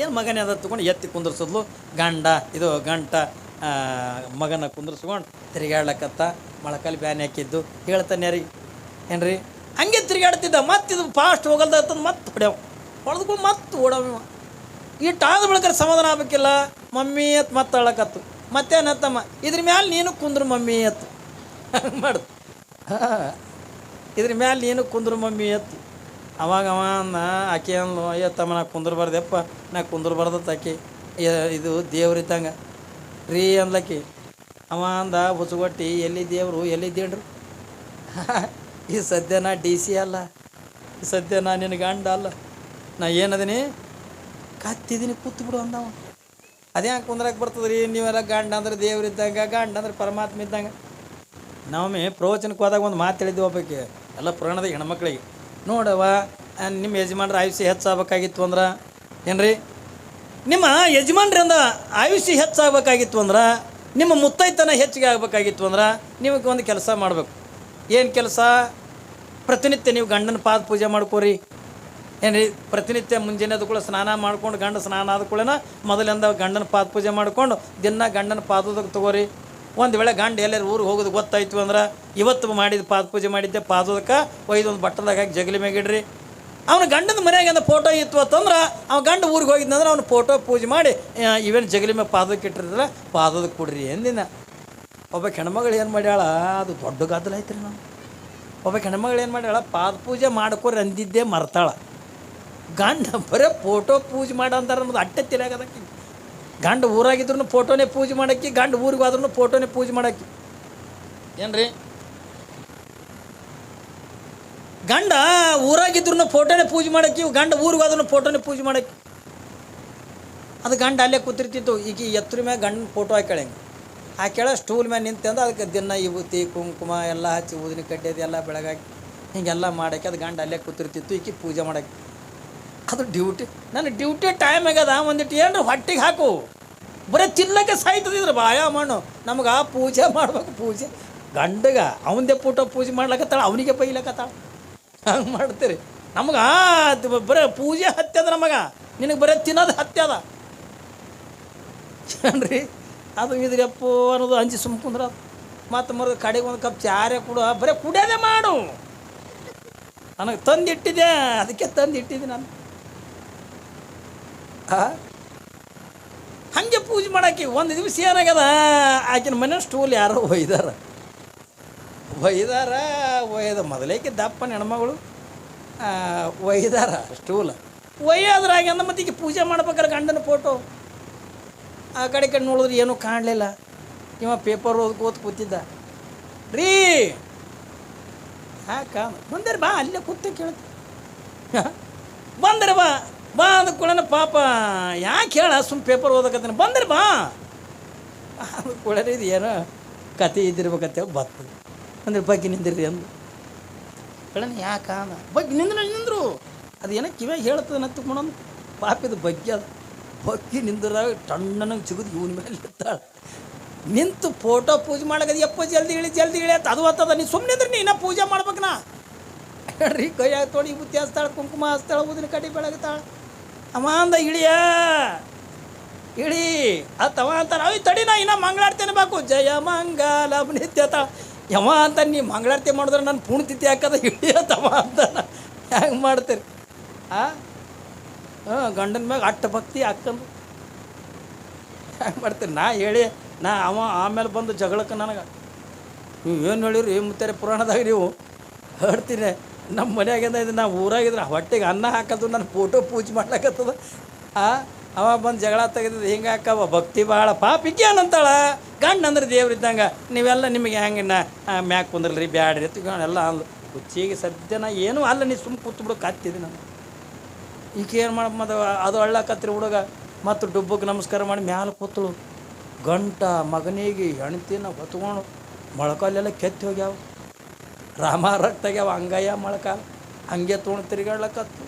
ಏನು ಮಗನೇ ಅದ ತಗೊಂಡು ಎತ್ತಿ ಕುಂದ್ರಿಸಿದ್ಲು? ಗಂಡ, ಇದು ಗಂಟ ಮಗನ ಕುಂದ್ರಸ್ಕೊಂಡು ತಿರುಗಾಡ್ಲಕತ್ತ. ಮೊಳಕಲ್ಲಿ ಬ್ಯಾನೆ ಹಾಕಿದ್ದು. ಹೇಳ್ತಾನೆ ರೀ ಏನ್ರಿ? ಹಂಗೆ ತಿರುಗಾಡ್ತಿದ್ದ. ಇದು ಫಾಸ್ಟ್ ಹೋಗಲ್ದ ಅಂತಂದು ಮತ್ತೆ ಹೊಡ್ಯಾವ. ಹೊಡೆದ್ಕೊಂಡು ಮತ್ತೆ ಓಡವ ಇಟ್ಟು ಇಟ್ಟಾದ ಬಳಿಕ ಸಮಾಧಾನ ಆಗ್ಬೇಕಿಲ್ಲ? ಮಮ್ಮಿ ಅತ್ ಮತ್ತೆ ಅಳಕತ್ತು ಮತ್ತೇನತ್ತಮ್ಮ ಇದ್ರ ಮ್ಯಾಲೆ ನೀನು ಕುಂದ್ರು ಮಮ್ಮಿ ಎತ್ತು ಹಂಗೆ ಮಾಡು ಇದ್ರ ಮ್ಯಾಲೆ ನೀನು ಕುಂದ್ರು ಮಮ್ಮಿ ಎತ್ತು ಅವಾಗ ಅವ ಆಕೆ ಅಂದ್ಲು, ಅಯ್ಯೋ ತಮ್ಮ, ನಾ ಕುಂದ್ರಬಾರ್ದಪ್ಪ ನಾ ಕುಂದ್ರಬಾರ್ದತ್ತ ಆಕೆ. ಇದು ದೇವ್ರಿದ್ದಂಗ ರೀ ಅಂದ್ಲಕ್ಕಿ ಅವ ಅಂದ ಬುಸುಗೊಟ್ಟಿ ಎಲ್ಲಿ ದೇವರು, ಎಲ್ಲಿ ಈ ಸದ್ಯ ನಾ ಡಿ ಸಿ ಅಲ್ಲ. ಈ ಸದ್ಯ ನಾ ನಿನ್ನ ಗಂಡ ಅಲ್ಲ. ನಾ ಏನದೀನಿ? ಕತ್ತಿದ್ದೀನಿ ಕೂತ್ಬಿಡು ಅಂದವ. ಅದೇ ಕುಂದ್ರಕ್ಕೆ ಬರ್ತದೆ ರೀ ನೀವೆಲ್ಲ ಗಂಡ ಅಂದ್ರೆ ದೇವ್ರಿದ್ದಂಗ ಗಂಡ ಅಂದ್ರೆ ಪರಮಾತ್ಮ ಇದ್ದಂಗ. ನಾವೊಮ್ಮೆ ಪ್ರವಚನಕ್ಕೆ ಹೋದಾಗ ಒಂದು ಮಾತು ಹೇಳಿದ್ವಿ ಒಬ್ಬಕ್ಕೆ ಎಲ್ಲ ಪುರಾಣದ ಹೆಣ್ಮಕ್ಳಿಗೆ. ನೋಡವ ನಿಮ್ಮ ಯಜಮಾನ್ರ ಆಯುಷ್ಯ ಹೆಚ್ಚಾಗಬೇಕಾಗಿತ್ತು ಅಂದ್ರೆ, ಏನ್ರಿ? ನಿಮ್ಮ ಯಜಮಾನ್ರಿಂದ ಆಯುಷ್ಯ ಹೆಚ್ಚಾಗಬೇಕಾಗಿತ್ತು ಅಂದ್ರೆ, ನಿಮ್ಮ ಮುತ್ತೈತನ ಹೆಚ್ಚಿಗೆ ಆಗಬೇಕಾಗಿತ್ತು ಅಂದ್ರೆ, ನಿಮಗೆ ಒಂದು ಕೆಲಸ ಮಾಡಬೇಕು. ಏನು ಕೆಲಸ? ಪ್ರತಿನಿತ್ಯ ನೀವು ಗಂಡನ ಪಾದ ಪೂಜೆ ಮಾಡ್ಕೋರಿ. ಏನ್ರಿ, ಪ್ರತಿನಿತ್ಯ ಮುಂಜಾನೆ ಕೂಡ ಸ್ನಾನ ಮಾಡ್ಕೊಂಡು ಗಂಡ ಸ್ನಾನ ಆದ ಕೂಡಲೇ ಮೊದಲಿಂದ ಗಂಡನ ಪಾದ ಪೂಜೆ ಮಾಡ್ಕೊಂಡು ದಿನ ಗಂಡನ ಪಾದೋದಕ್ಕೆ ತಗೋರಿ. ಒಂದು ವೇಳೆ ಗಂಡ ಎಲ್ಲರೂ ಊರಿಗೆ ಹೋಗೋದು ಗೊತ್ತಾಯ್ತು ಅಂದ್ರೆ ಇವತ್ತು ಮಾಡಿದ ಪಾದ ಪೂಜೆ ಮಾಡಿದ್ದೆ ಪಾದದಕ್ಕೆ ಒಂದು ಬಟ್ಟದಾಗ ಹಾಕಿ ಜಗಲಿ ಮ್ಯಾಗಿಡ್ರಿ ಅವನು ಗಂಡನ ಮನ್ಯಾಗಿಂದ ಫೋಟೋ ಇತ್ತು ಅಂತಂದ್ರೆ ಅವ ಗಂಡ ಊರಿಗೆ ಹೋಗಿದ್ದಂದ್ರೆ ಅವ್ನ ಫೋಟೋ ಪೂಜೆ ಮಾಡಿ ಇವೇನು ಜಗಲಿ ಮೇಲೆ ಪಾದಕ್ಕೆ ಇಟ್ಟಿರ್ತಾರೆ ಪಾದೋದಕ್ಕೆ ಕೊಡ್ರಿ ಎಂದಿನ ಒಬ್ಬ ಕೆಣಮಗಳು ಏನು ಮಾಡ್ಯಾಳ, ಅದು ದೊಡ್ಡ ಗದ್ದಲ ಐತ್ರಿ ನಾವು. ಒಬ್ಬ ಕೆಣಮಗಳು ಏನು ಮಾಡ್ಯಾಳ, ಪಾದ ಪೂಜೆ ಮಾಡ್ಕೊರಿ ಅಂದಿದ್ದೇ ಮರ್ತಾಳ. ಗಂಡ ಬರೇ ಫೋಟೋ ಪೂಜೆ ಮಾಡ ಅನ್ನೋದು ಅಟ್ಟೆ ತಿರಾಗದಕ್ಕೆ ಗಂಡ ಊರಾಗಿದ್ರು ಫೋಟೋನೇ ಪೂಜೆ ಮಾಡಕ್ಕೆ, ಗಂಡ ಊರಿಗೆ ಹೋದ್ರೂ ಫೋಟೋನೇ ಪೂಜೆ ಮಾಡಕ್ಕೆ. ಏನ್ರಿ? ಗಂಡ ಊರಾಗಿದ್ರು ಫೋಟೋನೇ ಪೂಜೆ ಮಾಡಕ್ಕೆ ಗಂಡ ಊರಿಗೆ ಹೋದ್ರೂ ಫೋಟೋನೇ ಪೂಜೆ ಮಾಡಕ್ಕೆ. ಅದು ಗಂಡ ಅಲ್ಲೇ ಕೂತಿರ್ತಿತ್ತು, ಈಗ ಎತ್ತರ ಮ್ಯಾಗ ಗಂಡನ ಫೋಟೋ ಹಾಕ್ಯಾಳ ಹಾಕ್ಯಾಳ ಸ್ಟೂಲ್ ಮ್ಯಾಗ ನಿಂತಂದು ಅದಕ್ಕೆ ದಿನ ವಿಭೂತಿ, ಕುಂಕುಮ ಎಲ್ಲ ಹಚ್ಚಿ, ಊದಿನ ಕಡ್ಡೆದು ಎಲ್ಲ ಬೆಳಗಾಕಿ, ಹಿಂಗೆಲ್ಲ ಮಾಡಕ್ಕೆ, ಅದು ಗಂಡ ಅಲ್ಲೇ ಕೂತಿರ್ತಿತ್ತು, ಈಕಿ ಪೂಜೆ ಮಾಡಕ್ಕೆ. ಅದು ಡ್ಯೂಟಿ ನನ್ನ ಡ್ಯೂಟಿ ಟೈಮ್ ಆಗ್ಯದ ಒಂದಿಟ್ಟು ಏನು ಹೊಟ್ಟಿಗೆ ಹಾಕು. ಬರೀ ತಿನ್ನಕ್ಕೆ ಸಾಯ್ತದಿದ್ರೆ ಬಾಯ ಮಣ್ಣು. ನಮಗೆ ಆ ಪೂಜೆ <laughs> ಮಾಡ್ಬೇಕು ಪೂಜೆ. ಗಂಡಗ ಅವನದೇ ಫೋಟೋ ಪೂಜೆ ಮಾಡ್ಲಕತ್ತಾಳ, ಅವನಿಗೆ ಬೈಲಕತ್ತಾಳ. ಹಂಗೆ ಮಾಡ್ತೀರಿ. ನಮ್ಗೆ ಆ ಬರೀ ಪೂಜೆ ಹತ್ಯದ ನಮಗೆ. ನಿನಗೆ ಬರೀ ತಿನ್ನೋದು ಹತ್ಯದ ಏನ್ರಿ? ಅದು ಇದ್ರಪ್ಪು ಅನ್ನೋದು ಅಂಜಿ ಸುಮ್ಕುಂದ್ರ ಮತ್ತು ಮರದ ಕಡೆಗೆ ಒಂದು ಕಪ್ ಚಾರೆ ಕೊಡು. ಬರೀ ಕುಡಿಯೋದೇ ಮಾಡು. ನನಗೆ ತಂದಿಟ್ಟಿದ್ದೆ ಅದಕ್ಕೆ ತಂದಿಟ್ಟಿದ್ದೆ ನಾನು. ಹಂಗೆ ಪೂಜೆ ಮಾಡಾಕಿ ಒಂದು ದಿವಸ ಏನಾಗ್ಯದ? ಆಕಿನ ಮನೆ ಸ್ಟೂಲ್ ಯಾರೋ ಒಯ್ದಾರ. ಒಯ್ದಾರ, ಒಯ್ದ ಮೊದಲೇಕೆ ದಪ್ಪನ ಹೆಣ್ಮಗಳು. ಒಯ್ದಾರ ಸ್ಟೂಲ್ ಒಯ್ಯೋದ್ರಾಗ ಅಂದ ಮತ್ತೆ ಈಗ ಪೂಜೆ ಮಾಡ್ಬೇಕಾದ್ರೆ ಗಂಡನ ಫೋಟೋ ಆ ಕಡೆ ಕಡೆ ನೋಡಿದ್ರೆ ಏನೂ ಕಾಣಲಿಲ್ಲ. ಇವ ಪೇಪರ್ ಓದ್ಕೋತ ಕೂತಿದ್ದ. ರೀ ಹಾಕ ಬಂದರೆ ಬಾ, ಅಲ್ಲೇ ಕೂತ ಕೇಳ್ತ ಬಂದರೆ ಬಾ. ಬಾ ಅಂದ ಕೂಡನ ಪಾಪ, ಯಾಕೆ ಹೇಳ ಸುಮ್ಮ ಪೇಪರ್ ಓದಕತ್ತೀನಿ. ಬಂದ್ರೆ ಬಾ. ಅದು ಕೂಡ ಇದು ಏನೋ ಕತೆ ಇದ್ದಿರ್ಬೇಕಂತ ಬರ್ತದೆ. ಅಂದ್ರೆ ಬಗ್ಗೆ ನಿಂದಿರಿ ಅಂದು. ಹೇಳಣ ಯಾಕ ಬಗ್ಗೆ ನಿಂದ್ರ, ನಿಂದ್ರು. ಅದು ಏನೋ ಕಿವ್ಯಾಗ ಹೇಳ್ತದೆ ನತ್ತು ಕೊಡೋದು ಪಾಪಿದ ಬಗ್ಗೆ ಅದು. ಬಗ್ಗೆ ನಿಂದ್ರಾಗ ಟಣ್ಣನಾಗ ಚಿಗುದು ಇವನ ಮೇಲೆ ಇರ್ತಾಳೆ ನಿಂತು ಫೋಟೋ ಪೂಜೆ ಮಾಡಕ್ಕೆ ಎಪ್ಪ ಜಲ್ದಿ ಇಳಿ ಜಲ್ದಿ ಇಳಿ ಅಂತ ಅದು ಹತ್ತದ. ನೀ ಸುಮ್ಮನೆ ಇದ್ರೆ ನೀನ ಪೂಜೆ ಮಾಡ್ಬೇಕು ನಾ. ಹೇಳ್ರಿ, ಕೈಯಾಗ ತೊಡಿ, ಬುತ್ತಿ ಹಚ್ತಾಳೆ, ಕುಂಕುಮ ಹಚ್ತಾಳೆ, ಊದಿನ ಕಡಿ ಬೆಳಗ್ತಾಳೆ. ಅವ ಅಂದ ಇಳಿಯ. ಇಳಿ. ಅತ್ತವ ಅಂತ ನಾವು ತಡಿ ನಾ ಇನ್ನ ಮಂಗಳಾರತಿ ಬೇಕು. ಜಯ ಮಂಗಲ ನಿತ್ಯತ ಯಮ ಅಂತ ನೀ ಮಂಗಳಾರತಿ ಮಾಡಿದ್ರೆ ನಾನು ಪುಣ್ಯತಿಥಿ ಹಾಕದ ಇಳಿಯತ್ತವ ಅಂತ ಹೆಂಗೆ ಮಾಡ್ತೀರಿ? ಆ? ಹಾಂ, ಗಂಡನ ಮ್ಯಾಗ ಅಟ್ಟ ಭಕ್ತಿ ಹಾಕಂದು. ಹ್ಯಾಂಗೆ ಮಾಡ್ತೀರಿ? ನಾ ಹೇಳಿ, ನಾ ಅವ ಆಮೇಲೆ ಬಂದು ಜಗಳಕ್ಕೆ ನನಗೆ. ನೀವು ಏನು ಹೇಳಿರಿ? ಮುತ್ತಾರೆ ಪುರಾಣದಾಗ ನೀವು ಹೇಳ್ತೀನಿ ನಮ್ಮ ಮನ್ಯಾಗಿಂದ ಇದು ನಾವು ಊರಾಗಿದ್ರೆ ಹೊಟ್ಟೆಗೆ ಅನ್ನ ಹಾಕೋದು ನನ್ನ ಫೋಟೋ ಪೂಜೆ ಮಾಡ್ಲಕ್ಕತ್ತದ ಆ, ಅವ ಬಂದು ಜಗಳ ತೆಗೆದಿದ್ದು ಹಿಂಗೆ ಹಾಕವ, ಭಕ್ತಿ ಭಾಳ ಪಾಪ ಇಕ್ಕೇನಂತಾಳ ಗಂಡ ಅಂದ್ರೆ ದೇವ್ರು ಇದ್ದಂಗೆ, ನೀವೆಲ್ಲ ನಿಮಗೆ ಹೆಂಗೆ ಮ್ಯಾಕ್ ರೀ ಬ್ಯಾಡ್ರಿ ಎಲ್ಲ ಅಂದ್ಲು. ಹುಚ್ಚಿಗೆ ಸದ್ಯ ನಾ ಏನೂ ಅಲ್ಲ, ನೀ ಸುಮ್ಮ ಕೂತು ಬಿಡು ಹತ್ತಿದ್ದೆ ನಾನು. ಈಗ ಏನು ಮಾಡಪ್ಪ ಮತ್ತು, ಅದು ಅಳ್ಳಕತ್ರಿ ಹುಡುಗ. ಮತ್ತು ಡುಬ್ಬಕ್ಕೆ ನಮಸ್ಕಾರ ಮಾಡಿ ಮ್ಯಾಲೆ ಕೂತಳು. ಗಂಟ ಮಗನಿಗೆ ಹೆಣ್ತಿನ ಹೊತ್ಕೊಂಡು ಮೊಳಕಾಲೆಲ್ಲ ಕೆತ್ತಿ ಹೋಗ್ಯಾವ. ರಾಮ ರಕ್ತಾಗ್ಯಾವ ಹಂಗಯ್ಯ ಮೊಳಕಾಲ ಹಂಗೆ ತೋಣ ತಿರುಗಾಡ್ಲಕತ್ತು.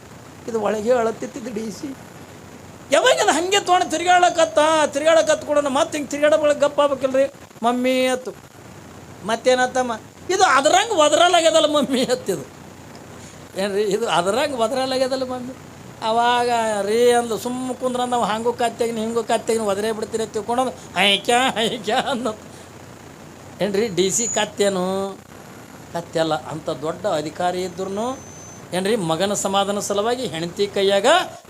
ಇದು ಒಳಗೆ ಅಳತ್ತಿತ್ತಿದ್ದು ಡಿ ಸಿ. ಯಾವಾಗ ಅದು ಹಂಗೆ ತೊಗೊಂಡು ತಿರುಗಾಡ್ಲಕತ್ತ? ತಿರುಗಾಡಕತ್ತು ಕೂಡ ಮತ್ತೆ ಹಿಂಗೆ ತಿರುಗಾಡ ಬಳಕೆ ಗಪ್ಪ ಆಗ್ಬೇಕಲ್ರಿ. ಮಮ್ಮಿ ಅತ್ತು. ಮತ್ತೇನತ್ತಮ್ಮ? ಇದು ಅದ್ರಂಗೆ ಒದರಲಾಗ್ಯದಲ್ಲ ಮಮ್ಮಿ ಅತ್ತಿದು ಏನ್ರಿ, ಇದು ಅದರಂಗೆ ಒದರಲ್ಲಾಗ್ಯದಲ್ಲ ಮಮ್ಮಿ? ಅವಾಗ ರೀ ಅಂದು ಸುಮ್ಮ ಕುಂದ್ರ ನಾವು ಹಂಗೂ ಕತ್ತೆಗಿನ ಹಿಂಗೂ ಕತ್ತೆಗಿನ ಒದರೇ ಬಿಡ್ತೀರಿ ತಿಳ್ಕೊಂಡು ಹೈಕ್ಯಾ ಹೈಕ್ಯಾ ಅನ್ನೋ ಏನ್ರಿ, ಡಿ ಸಿ ಕತ್ತೇನು ಕತ್ತೆ ಅಲ್ಲ. ಅಂಥ ದೊಡ್ಡ ಅಧಿಕಾರಿ ಇದ್ರೂ ಏನ್ರಿ, ಮಗನ ಸಮಾಧಾನ ಸಲುವಾಗಿ ಹೆಂಡತಿ ಕೈಯಾಗ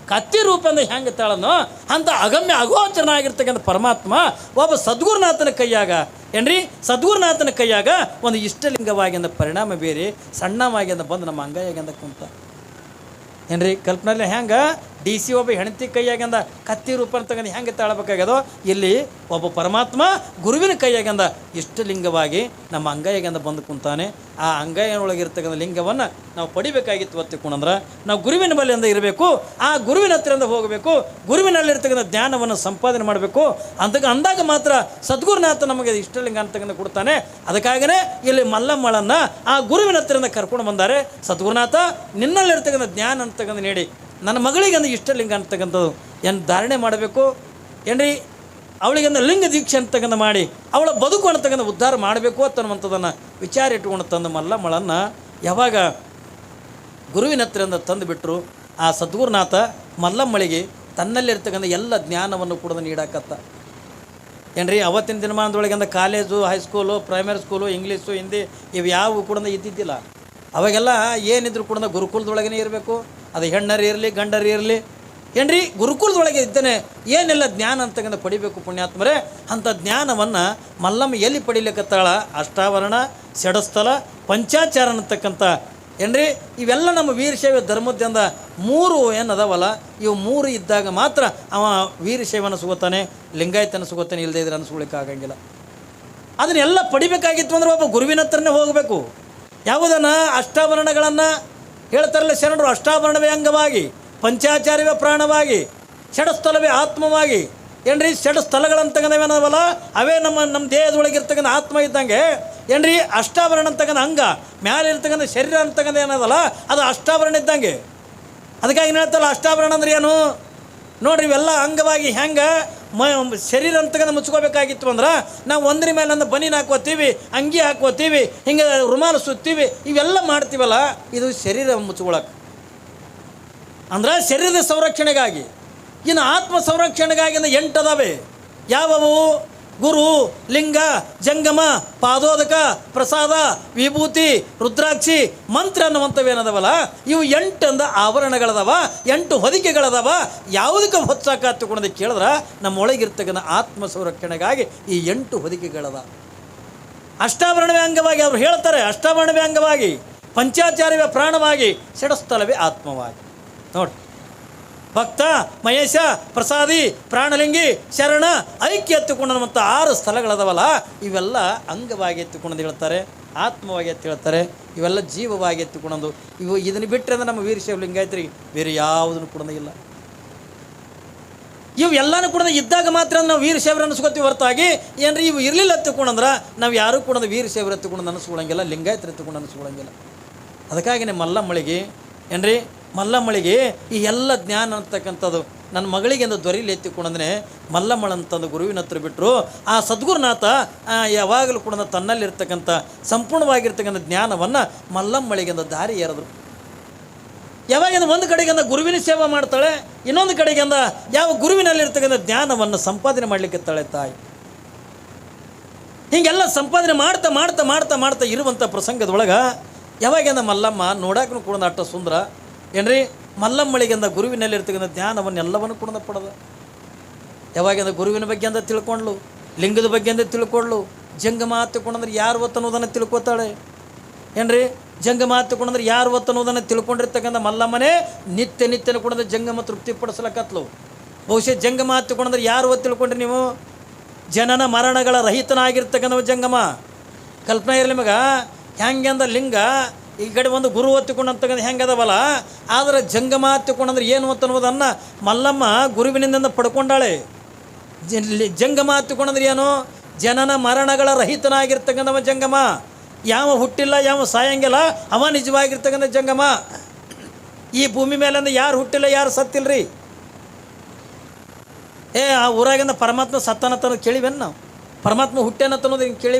ಕತ್ತಿ ರೂಪದಿಂದ ಹೆಂಗೆ ತಾಳನೋ ಅಂಥ ಅಗಮ್ಯ ಅಗೋಚರನಾಗಿರ್ತಕ್ಕಂಥ ಪರಮಾತ್ಮ ಒಬ್ಬ ಸದ್ಗುರುನಾಥನ ಕೈಯಾಗ, ಏನ್ರಿ, ಸದ್ಗುರುನಾಥನ ಕೈಯಾಗ ಒಂದು ಇಷ್ಟಲಿಂಗವಾಗಿಂದ ಪರಿಣಾಮ ಬೇರೆ ಸಣ್ಣವಾಗಿಂದ ಬಂದು ನಮ್ಮ ಅಂಗೈಯಾಗಿಂದ ಕುಂತ. ಏನ್ರಿ ಕಲ್ಪನಲ್ಲಿ ಹೆಂಗೆ ಡಿ ಸಿ ಒಬ್ಬ ಹೆಂಡತಿ ಕೈಯಾಗಿಂದ ಕತ್ತಿ ರೂಪ ತಗೊಂಡು ಹೆಂಗೆ ತಾಳಬೇಕಾಗ್ಯದೋ, ಇಲ್ಲಿ ಒಬ್ಬ ಪರಮಾತ್ಮ ಗುರುವಿನ ಕೈಯಾಗಂದ ಇಷ್ಟು ಲಿಂಗವಾಗಿ ನಮ್ಮ ಅಂಗಯ್ಯಗಂದ ಬಂದು ಕುಂತಾನೆ. ಆ ಅಂಗಯ್ಯನೊಳಗಿರ್ತಕ್ಕಂಥ ಲಿಂಗವನ್ನು ನಾವು ಪಡಿಬೇಕಾಗಿತ್ತು ಒತ್ತಿಕೊಂಡ್ರೆ ನಾವು ಗುರುವಿನ ಬಲೆಯಿಂದ ಇರಬೇಕು, ಆ ಗುರುವಿನ ಹತ್ತಿರದಿಂದ ಹೋಗಬೇಕು, ಗುರುವಿನಲ್ಲಿರ್ತಕ್ಕಂಥ ಜ್ಞಾನವನ್ನು ಸಂಪಾದನೆ ಮಾಡಬೇಕು. ಅಂತ ಅಂದಾಗ ಮಾತ್ರ ಸದ್ಗುರುನಾಥ ನಮಗೆ ಇಷ್ಟಲಿಂಗ ಅಂತಕ್ಕಂಥ ಕೊಡ್ತಾನೆ. ಅದಕ್ಕಾಗನೇ ಇಲ್ಲಿ ಮಲ್ಲಮ್ಮಳನ್ನು ಆ ಗುರುವಿನ ಹತ್ತಿರದಿಂದ ಕರ್ಕೊಂಡು ಬಂದಾರೆ. ಸದ್ಗುರುನಾಥ, ನಿನ್ನಲ್ಲಿರ್ತಕ್ಕಂಥ ಜ್ಞಾನ ಅಂತಕ್ಕಂಥ ನೀಡಿ. ನನ್ನ ಮಗಳಿಗೆ ಇಷ್ಟ ಇಷ್ಟಲಿಂಗ ಅಂತಕ್ಕಂಥದ್ದು. ಏನು ಧಾರಣೆ ಮಾಡಬೇಕು? ಏನ್ರಿ? ಅವಳಿಗೊಂದು ಲಿಂಗ ದೀಕ್ಷೆ ಅಂತಕ್ಕಂಥ ಮಾಡಿ, ಅವಳ ಬದುಕು ಅಂತಕ್ಕಂಥ ಉದ್ಧಾರ ಮಾಡಬೇಕು ಅಂತನ್ನುವಂಥದ್ದನ್ನು ವಿಚಾರ ಇಟ್ಕೊಂಡು ತಂದು ಮಲ್ಲಮ್ಮಳನ್ನು ಯಾವಾಗ ಗುರುವಿನ ಹತ್ರದಿಂದ ತಂದು ಬಿಟ್ಟರು ಆ ಸದ್ಗುರುನಾಥ ಮಲ್ಲಮ್ಮಳಿಗೆ ತನ್ನಲ್ಲಿರ್ತಕ್ಕಂಥ ಎಲ್ಲ ಜ್ಞಾನವನ್ನು ಕೂಡ ನೀಡಾಕತ್ತ. ಏನ್ರಿ? ಅವತ್ತಿನ ದಿನಮಾನದೊಳಗಿಂದ college high school primary school English Hindi ಇವು ಯಾವ ಕೂಡ ಇದ್ದಿದ್ದಿಲ್ಲ. ಅವಾಗೆಲ್ಲ ಏನಿದ್ರು ಕೂಡ ಗುರುಕುಲದೊಳಗೇ ಇರಬೇಕು. ಅದು ಹೆಣ್ಣರು ಇರಲಿ, ಗಂಡರು ಇರಲಿ. ಏನ್ರಿ, ಗುರುಕುಲದೊಳಗೆ ಇದ್ದಾನೆ, ಏನೆಲ್ಲ ಜ್ಞಾನ ಅಂತಕ್ಕಂಥ ಪಡಿಬೇಕು ಪುಣ್ಯಾತ್ಮರೇ? ಅಂಥ ಜ್ಞಾನವನ್ನು ಮಲ್ಲಮ್ಮ ಎಲ್ಲಿ ಪಡಿಲಿಕ್ಕತ್ತಾಳ ಅಷ್ಟಾವರಣ ಸೆಡಸ್ಥಲ ಪಂಚಾಚಾರ ಅನ್ನತಕ್ಕಂಥ, ಏನ್ರಿ, ಇವೆಲ್ಲ ನಮ್ಮ ವೀರಶೈವ ಧರ್ಮದಿಂದ ಮೂರು ಏನದವಲ್ಲ ಇವು ಮೂರು ಇದ್ದಾಗ ಮಾತ್ರ ಅವ ವೀರಶೈವನ ಸಿಗುತ್ತಾನೆ, ಲಿಂಗಾಯತನ ಸಿಗುತ್ತಾನೆ ಇಲ್ಲದೇ ಇದ್ರೆ ಅನಿಸ್ಕೊಳಿಕ್ಕೆ ಆಗಂಗಿಲ್ಲ. ಅದನ್ನೆಲ್ಲ ಪಡಿಬೇಕಾಗಿತ್ತು ಅಂದ್ರೆ ಒಬ್ಬ ಗುರುವಿನ ಹತ್ರನೇ ಹೋಗಬೇಕು. ಯಾವುದನ್ನು ಅಷ್ಟಾಭರಣಗಳನ್ನು ಹೇಳ್ತಾರಲ್ಲ, ಶರಣರು ಅಷ್ಟಾಭರಣವೇ ಅಂಗವಾಗಿ ಪಂಚಾಚಾರ್ಯವೇ ಪ್ರಾಣವಾಗಿ, ಷಡಸ್ಥಲವೇ ಆತ್ಮವಾಗಿ. ಏನ್ರಿ ಷಡ ಸ್ಥಳಗಳಂತಕ್ಕಂಥವೇನವಲ್ಲ ಅವೇ ನಮ್ಮ ನಮ್ಮ ದೇಹದೊಳಗಿರ್ತಕ್ಕಂಥ ಆತ್ಮ ಇದ್ದಂಗೆ. ಏನ್ರಿ, ಅಷ್ಟಾಭರಣ ಅಂತಕ್ಕಂಥ ಅಂಗ, ಮ್ಯಾಲೆ ಇರ್ತಕ್ಕಂಥ ಶರೀರ ಅಂತಕ್ಕಂಥ ಏನದಲ್ಲ? ಅದು ಅಷ್ಟಾಭರಣ ಇದ್ದಂಗೆ. ಅದಕ್ಕಾಗಿ ಹೇಳ್ತಲ್ಲ ಅಷ್ಟಾಭರಣ ಅಂದ್ರೆ ಏನು? ನೋಡ್ರಿ, ಇವೆಲ್ಲ ಅಂಗವಾಗಿ ಹೆಂಗೆ? ಮ ಶರೀರ ಅಂತಕ್ಕಂಥ ಮುಚ್ಕೋಬೇಕಾಗಿತ್ತು ಅಂದ್ರೆ ನಾವು ಒಂದ್ರ ಮೇಲೆ ಒಂದು ಬನೀನ್ ಹಾಕೋತೀವಿ ಅಂಗಿ ಹಾಕೋತೀವಿ ಹಿಂಗೆ ರುಮಾಲು ಸುತ್ತೀವಿ, ಇವೆಲ್ಲ ಮಾಡ್ತೀವಲ್ಲ, ಇದು ಶರೀರ ಮುಚ್ಕೊಳಕ್ಕೆ ಅಂದ್ರೆ ಶರೀರದ ಸಂರಕ್ಷಣೆಗಾಗಿ. ಇನ್ನು ಆತ್ಮ ಸಂರಕ್ಷಣೆಗಾಗಿ ಎಂಟು ಅದಾವೆ. ಯಾವುವು? ಗುರು, ಲಿಂಗ, ಜಂಗಮ, ಪಾದೋದಕ, ಪ್ರಸಾದ, ವಿಭೂತಿ, ರುದ್ರಾಕ್ಷಿ, ಮಂತ್ರ ಅನ್ನುವಂಥವೇನದವಲ್ಲ ಇವು ಎಂಟು ಅಂದ ಆವರಣಗಳದವ, ಎಂಟು ಹೊದಿಕೆಗಳದವ. ಯಾವುದಕ್ಕೆ ಹೊತ್ತಾಕ ತಗೊಂಡು ಕೇಳಿದ್ರೆ, ನಮ್ಮೊಳಗಿರ್ತಕ್ಕಂಥ ಆತ್ಮ ಸಂರಕ್ಷಣೆಗಾಗಿ ಈ ಎಂಟು ಹೊದಿಕೆಗಳದ ಅಷ್ಟಾವರಣವೇ ಅಂಗವಾಗಿ ಅವರು ಹೇಳ್ತಾರೆ, ಅಷ್ಟಾವರಣವೇ ಅಂಗವಾಗಿ. ಪಂಚಾಚಾರ್ಯವೇ ಪ್ರಾಣವಾಗಿ, ಷಡಸ್ಥಲವೇ ಆತ್ಮವಾಗಿ. ನೋಡಿ. ಭಕ್ತ, ಮಹೇಶ, ಪ್ರಸಾದಿ, ಪ್ರಾಣಲಿಂಗಿ, ಶರಣ, ಐಕ್ಯ ಎತ್ತುಕೊಂಡಂಥ ಆರು ಸ್ಥಳಗಳದವಲ್ಲ, ಇವೆಲ್ಲ ಅಂಗವಾಗಿ ಎತ್ತುಕೊಂಡು ಹೇಳ್ತಾರೆ, ಆತ್ಮವಾಗಿ ಎತ್ತಿ ಹೇಳ್ತಾರೆ, ಇವೆಲ್ಲ ಜೀವವಾಗಿ ಎತ್ತುಕೊಂಡು ಇವು ಇದನ್ನು ಬಿಟ್ಟರೆ ಅಂದ್ರೆ ನಮ್ಮ ವೀರಶೈವ ಲಿಂಗಾಯತ್ರಿ ಬೇರೆ ಯಾವುದನ್ನು ಕೂಡ ಇಲ್ಲ. ಇವು ಎಲ್ಲನೂ ಕೂಡ ಇದ್ದಾಗ ಮಾತ್ರ ನಾವು ವೀರಶೈವರ ಅನಿಸ್ಕೊತೀವಿ ಹೊರತಾಗಿ, ಏನ್ರಿ ಇವು ಇರಲಿಲ್ಲ ಎತ್ತುಕೊಂಡಂದ್ರೆ ನಾವು ಯಾರೂ ಕೂಡ ವೀರಶೈವರ ಎತ್ತುಕೊಂಡು ಅನಿಸ್ಕೊಳಂಗಿಲ್ಲ, ಲಿಂಗಾಯತ್ರಿ ಎತ್ತುಕೊಂಡು ಅನಿಸ್ಕೊಳಂಗಿಲ್ಲ. ನಿಮ್ಮ ಮಲ್ಲಮ್ಮಳಿಗೆ, ಏನ್ರಿ ಮಲ್ಲಮ್ಮಳಿಗೆ ಈ ಎಲ್ಲ ಜ್ಞಾನ ಅಂತಕ್ಕಂಥದ್ದು ನನ್ನ ಮಗಳಿಗೆ ಒಂದು ದೊರೆಯಲ್ಲಿ ಎತ್ತಿಕೊಂಡಂದ್ರೆ ಮಲ್ಲಮ್ಮಳಂತಂದು ಗುರುವಿನ ಹತ್ರ ಬಿಟ್ಟರು ಆ ಸದ್ಗುರುನಾಥ ಯಾವಾಗಲೂ ಕೂಡ ತನ್ನಲ್ಲಿರ್ತಕ್ಕಂಥ, ಸಂಪೂರ್ಣವಾಗಿರ್ತಕ್ಕಂಥ ಜ್ಞಾನವನ್ನು ಮಲ್ಲಮ್ಮಳಿಗೆ ಅಂದ ದಾರಿ ಏರಿದ್ರು. ಯಾವಾಗಿಂದ ಒಂದು ಕಡೆಗಿಂದ ಗುರುವಿನ ಸೇವೆ ಮಾಡ್ತಾಳೆ, ಇನ್ನೊಂದು ಕಡೆಗಿಂದ ಯಾವ ಗುರುವಿನಲ್ಲಿರ್ತಕ್ಕಂಥ ಜ್ಞಾನವನ್ನು ಸಂಪಾದನೆ ಮಾಡಲಿಕ್ಕೆ ತಾಳೆ ತಾಯಿ. ಹೀಗೆಲ್ಲ ಸಂಪಾದನೆ ಮಾಡ್ತಾ ಮಾಡ್ತಾ ಮಾಡ್ತಾ ಮಾಡ್ತಾ ಇರುವಂಥ ಪ್ರಸಂಗದೊಳಗೆ ಯಾವಾಗಿಂದ ಮಲ್ಲಮ್ಮ ನೋಡಕ್ಕೂ ಕೂಡ ಅಟ್ಟ ಸುಂದರ ಏನ್ರಿ? ಮಲ್ಲಮ್ಮಳಿಗೆಂದ ಗುರುವಿನಲ್ಲಿರ್ತಕ್ಕಂಥ ಧ್ಯಾನವನ್ನೆಲ್ಲವನ್ನು ಎಲ್ಲವನ್ನು ಕೂಡ ಪಡೆದ. ಯಾವಾಗಿಂದ ಗುರುವಿನ ಬಗ್ಗೆ ಅಂದ ತಿಳ್ಕೊಂಡ್ಲು, ಲಿಂಗದ ಬಗ್ಗೆ ಅಂತ ತಿಳ್ಕೊಂಡ್ಲು ಜಂಗಮ ಹತ್ತಿಕೊಂಡಂದ್ರೆ ಯಾರು ಒತ್ತು ಅನ್ನೋದನ್ನು ತಿಳ್ಕೊತಾಳೆ. ಏನ್ರಿ? ಮಾತು ಹತ್ತಿಕೊಂಡಂದ್ರೆ ಯಾರು ಒತ್ತು ಅನ್ನೋದನ್ನು ತಿಳ್ಕೊಂಡಿರ್ತಕ್ಕಂಥ ಮಲ್ಲಮ್ಮನೇ ನಿತ್ಯ ನಿತ್ಯನ ಕೂಡ ಜಂಗಮ ತೃಪ್ತಿ ಪಡಿಸ್ಲಕತ್ಲು. ಬಹುಶಃ ಜಂಗಮ ಹತ್ತಿಕೊಂಡಂದ್ರೆ ಯಾರು ಒತ್ತು ತಿಳ್ಕೊಂಡ್ರಿ ನೀವು? ಜನನ ಮರಣಗಳ ರಹಿತನಾಗಿರ್ತಕ್ಕಂಥ ಜಂಗಮ. ಕಲ್ಪನೆ ಇರಲಿ ಮಗ, ಹೆಂಗೆ ಅಂದ ಲಿಂಗ? ಈ ಕಡೆ ಒಂದು ಗುರು ಹೊತ್ತಿಕೊಂಡಂತಕ್ಕಂಥ ಹೆಂಗೆ ಅದವಲ್ಲ? ಆದರೆ ಜಂಗಮ ಹತ್ತಿಕೊಂಡಂದ್ರೆ ಏನು ಅಂತ ಅನ್ನೋದನ್ನು ಮಲ್ಲಮ್ಮ ಗುರುವಿನಿಂದ ಪಡ್ಕೊಂಡಾಳೆ. ಜಂಗಮ ಹತ್ತಿಕೊಂಡಂದ್ರೆ ಏನು? ಜನನ ಮರಣಗಳ ರಹಿತನಾಗಿರ್ತಕ್ಕಂಥವ ಜಂಗಮ. ಯಾವ ಹುಟ್ಟಿಲ್ಲ, ಯಾವ ಸಾಯಂಗಿಲ್ಲ, ಅವ ನಿಜವಾಗಿರ್ತಕ್ಕಂಥ ಜಂಗಮ. ಈ ಭೂಮಿ ಮೇಲಿಂದ ಯಾರು ಹುಟ್ಟಿಲ್ಲ, ಯಾರು ಸತ್ತಿಲ್ರಿ? ಏ, ಆ ಊರಾಗಿಂದ ಪರಮಾತ್ಮ ಸತ್ತನತ್ತ ಕೇಳಿವೇನು ನಾವು? ಪರಮಾತ್ಮ ಹುಟ್ಟೇನತ್ತನ್ನೋದು ಕೇಳಿ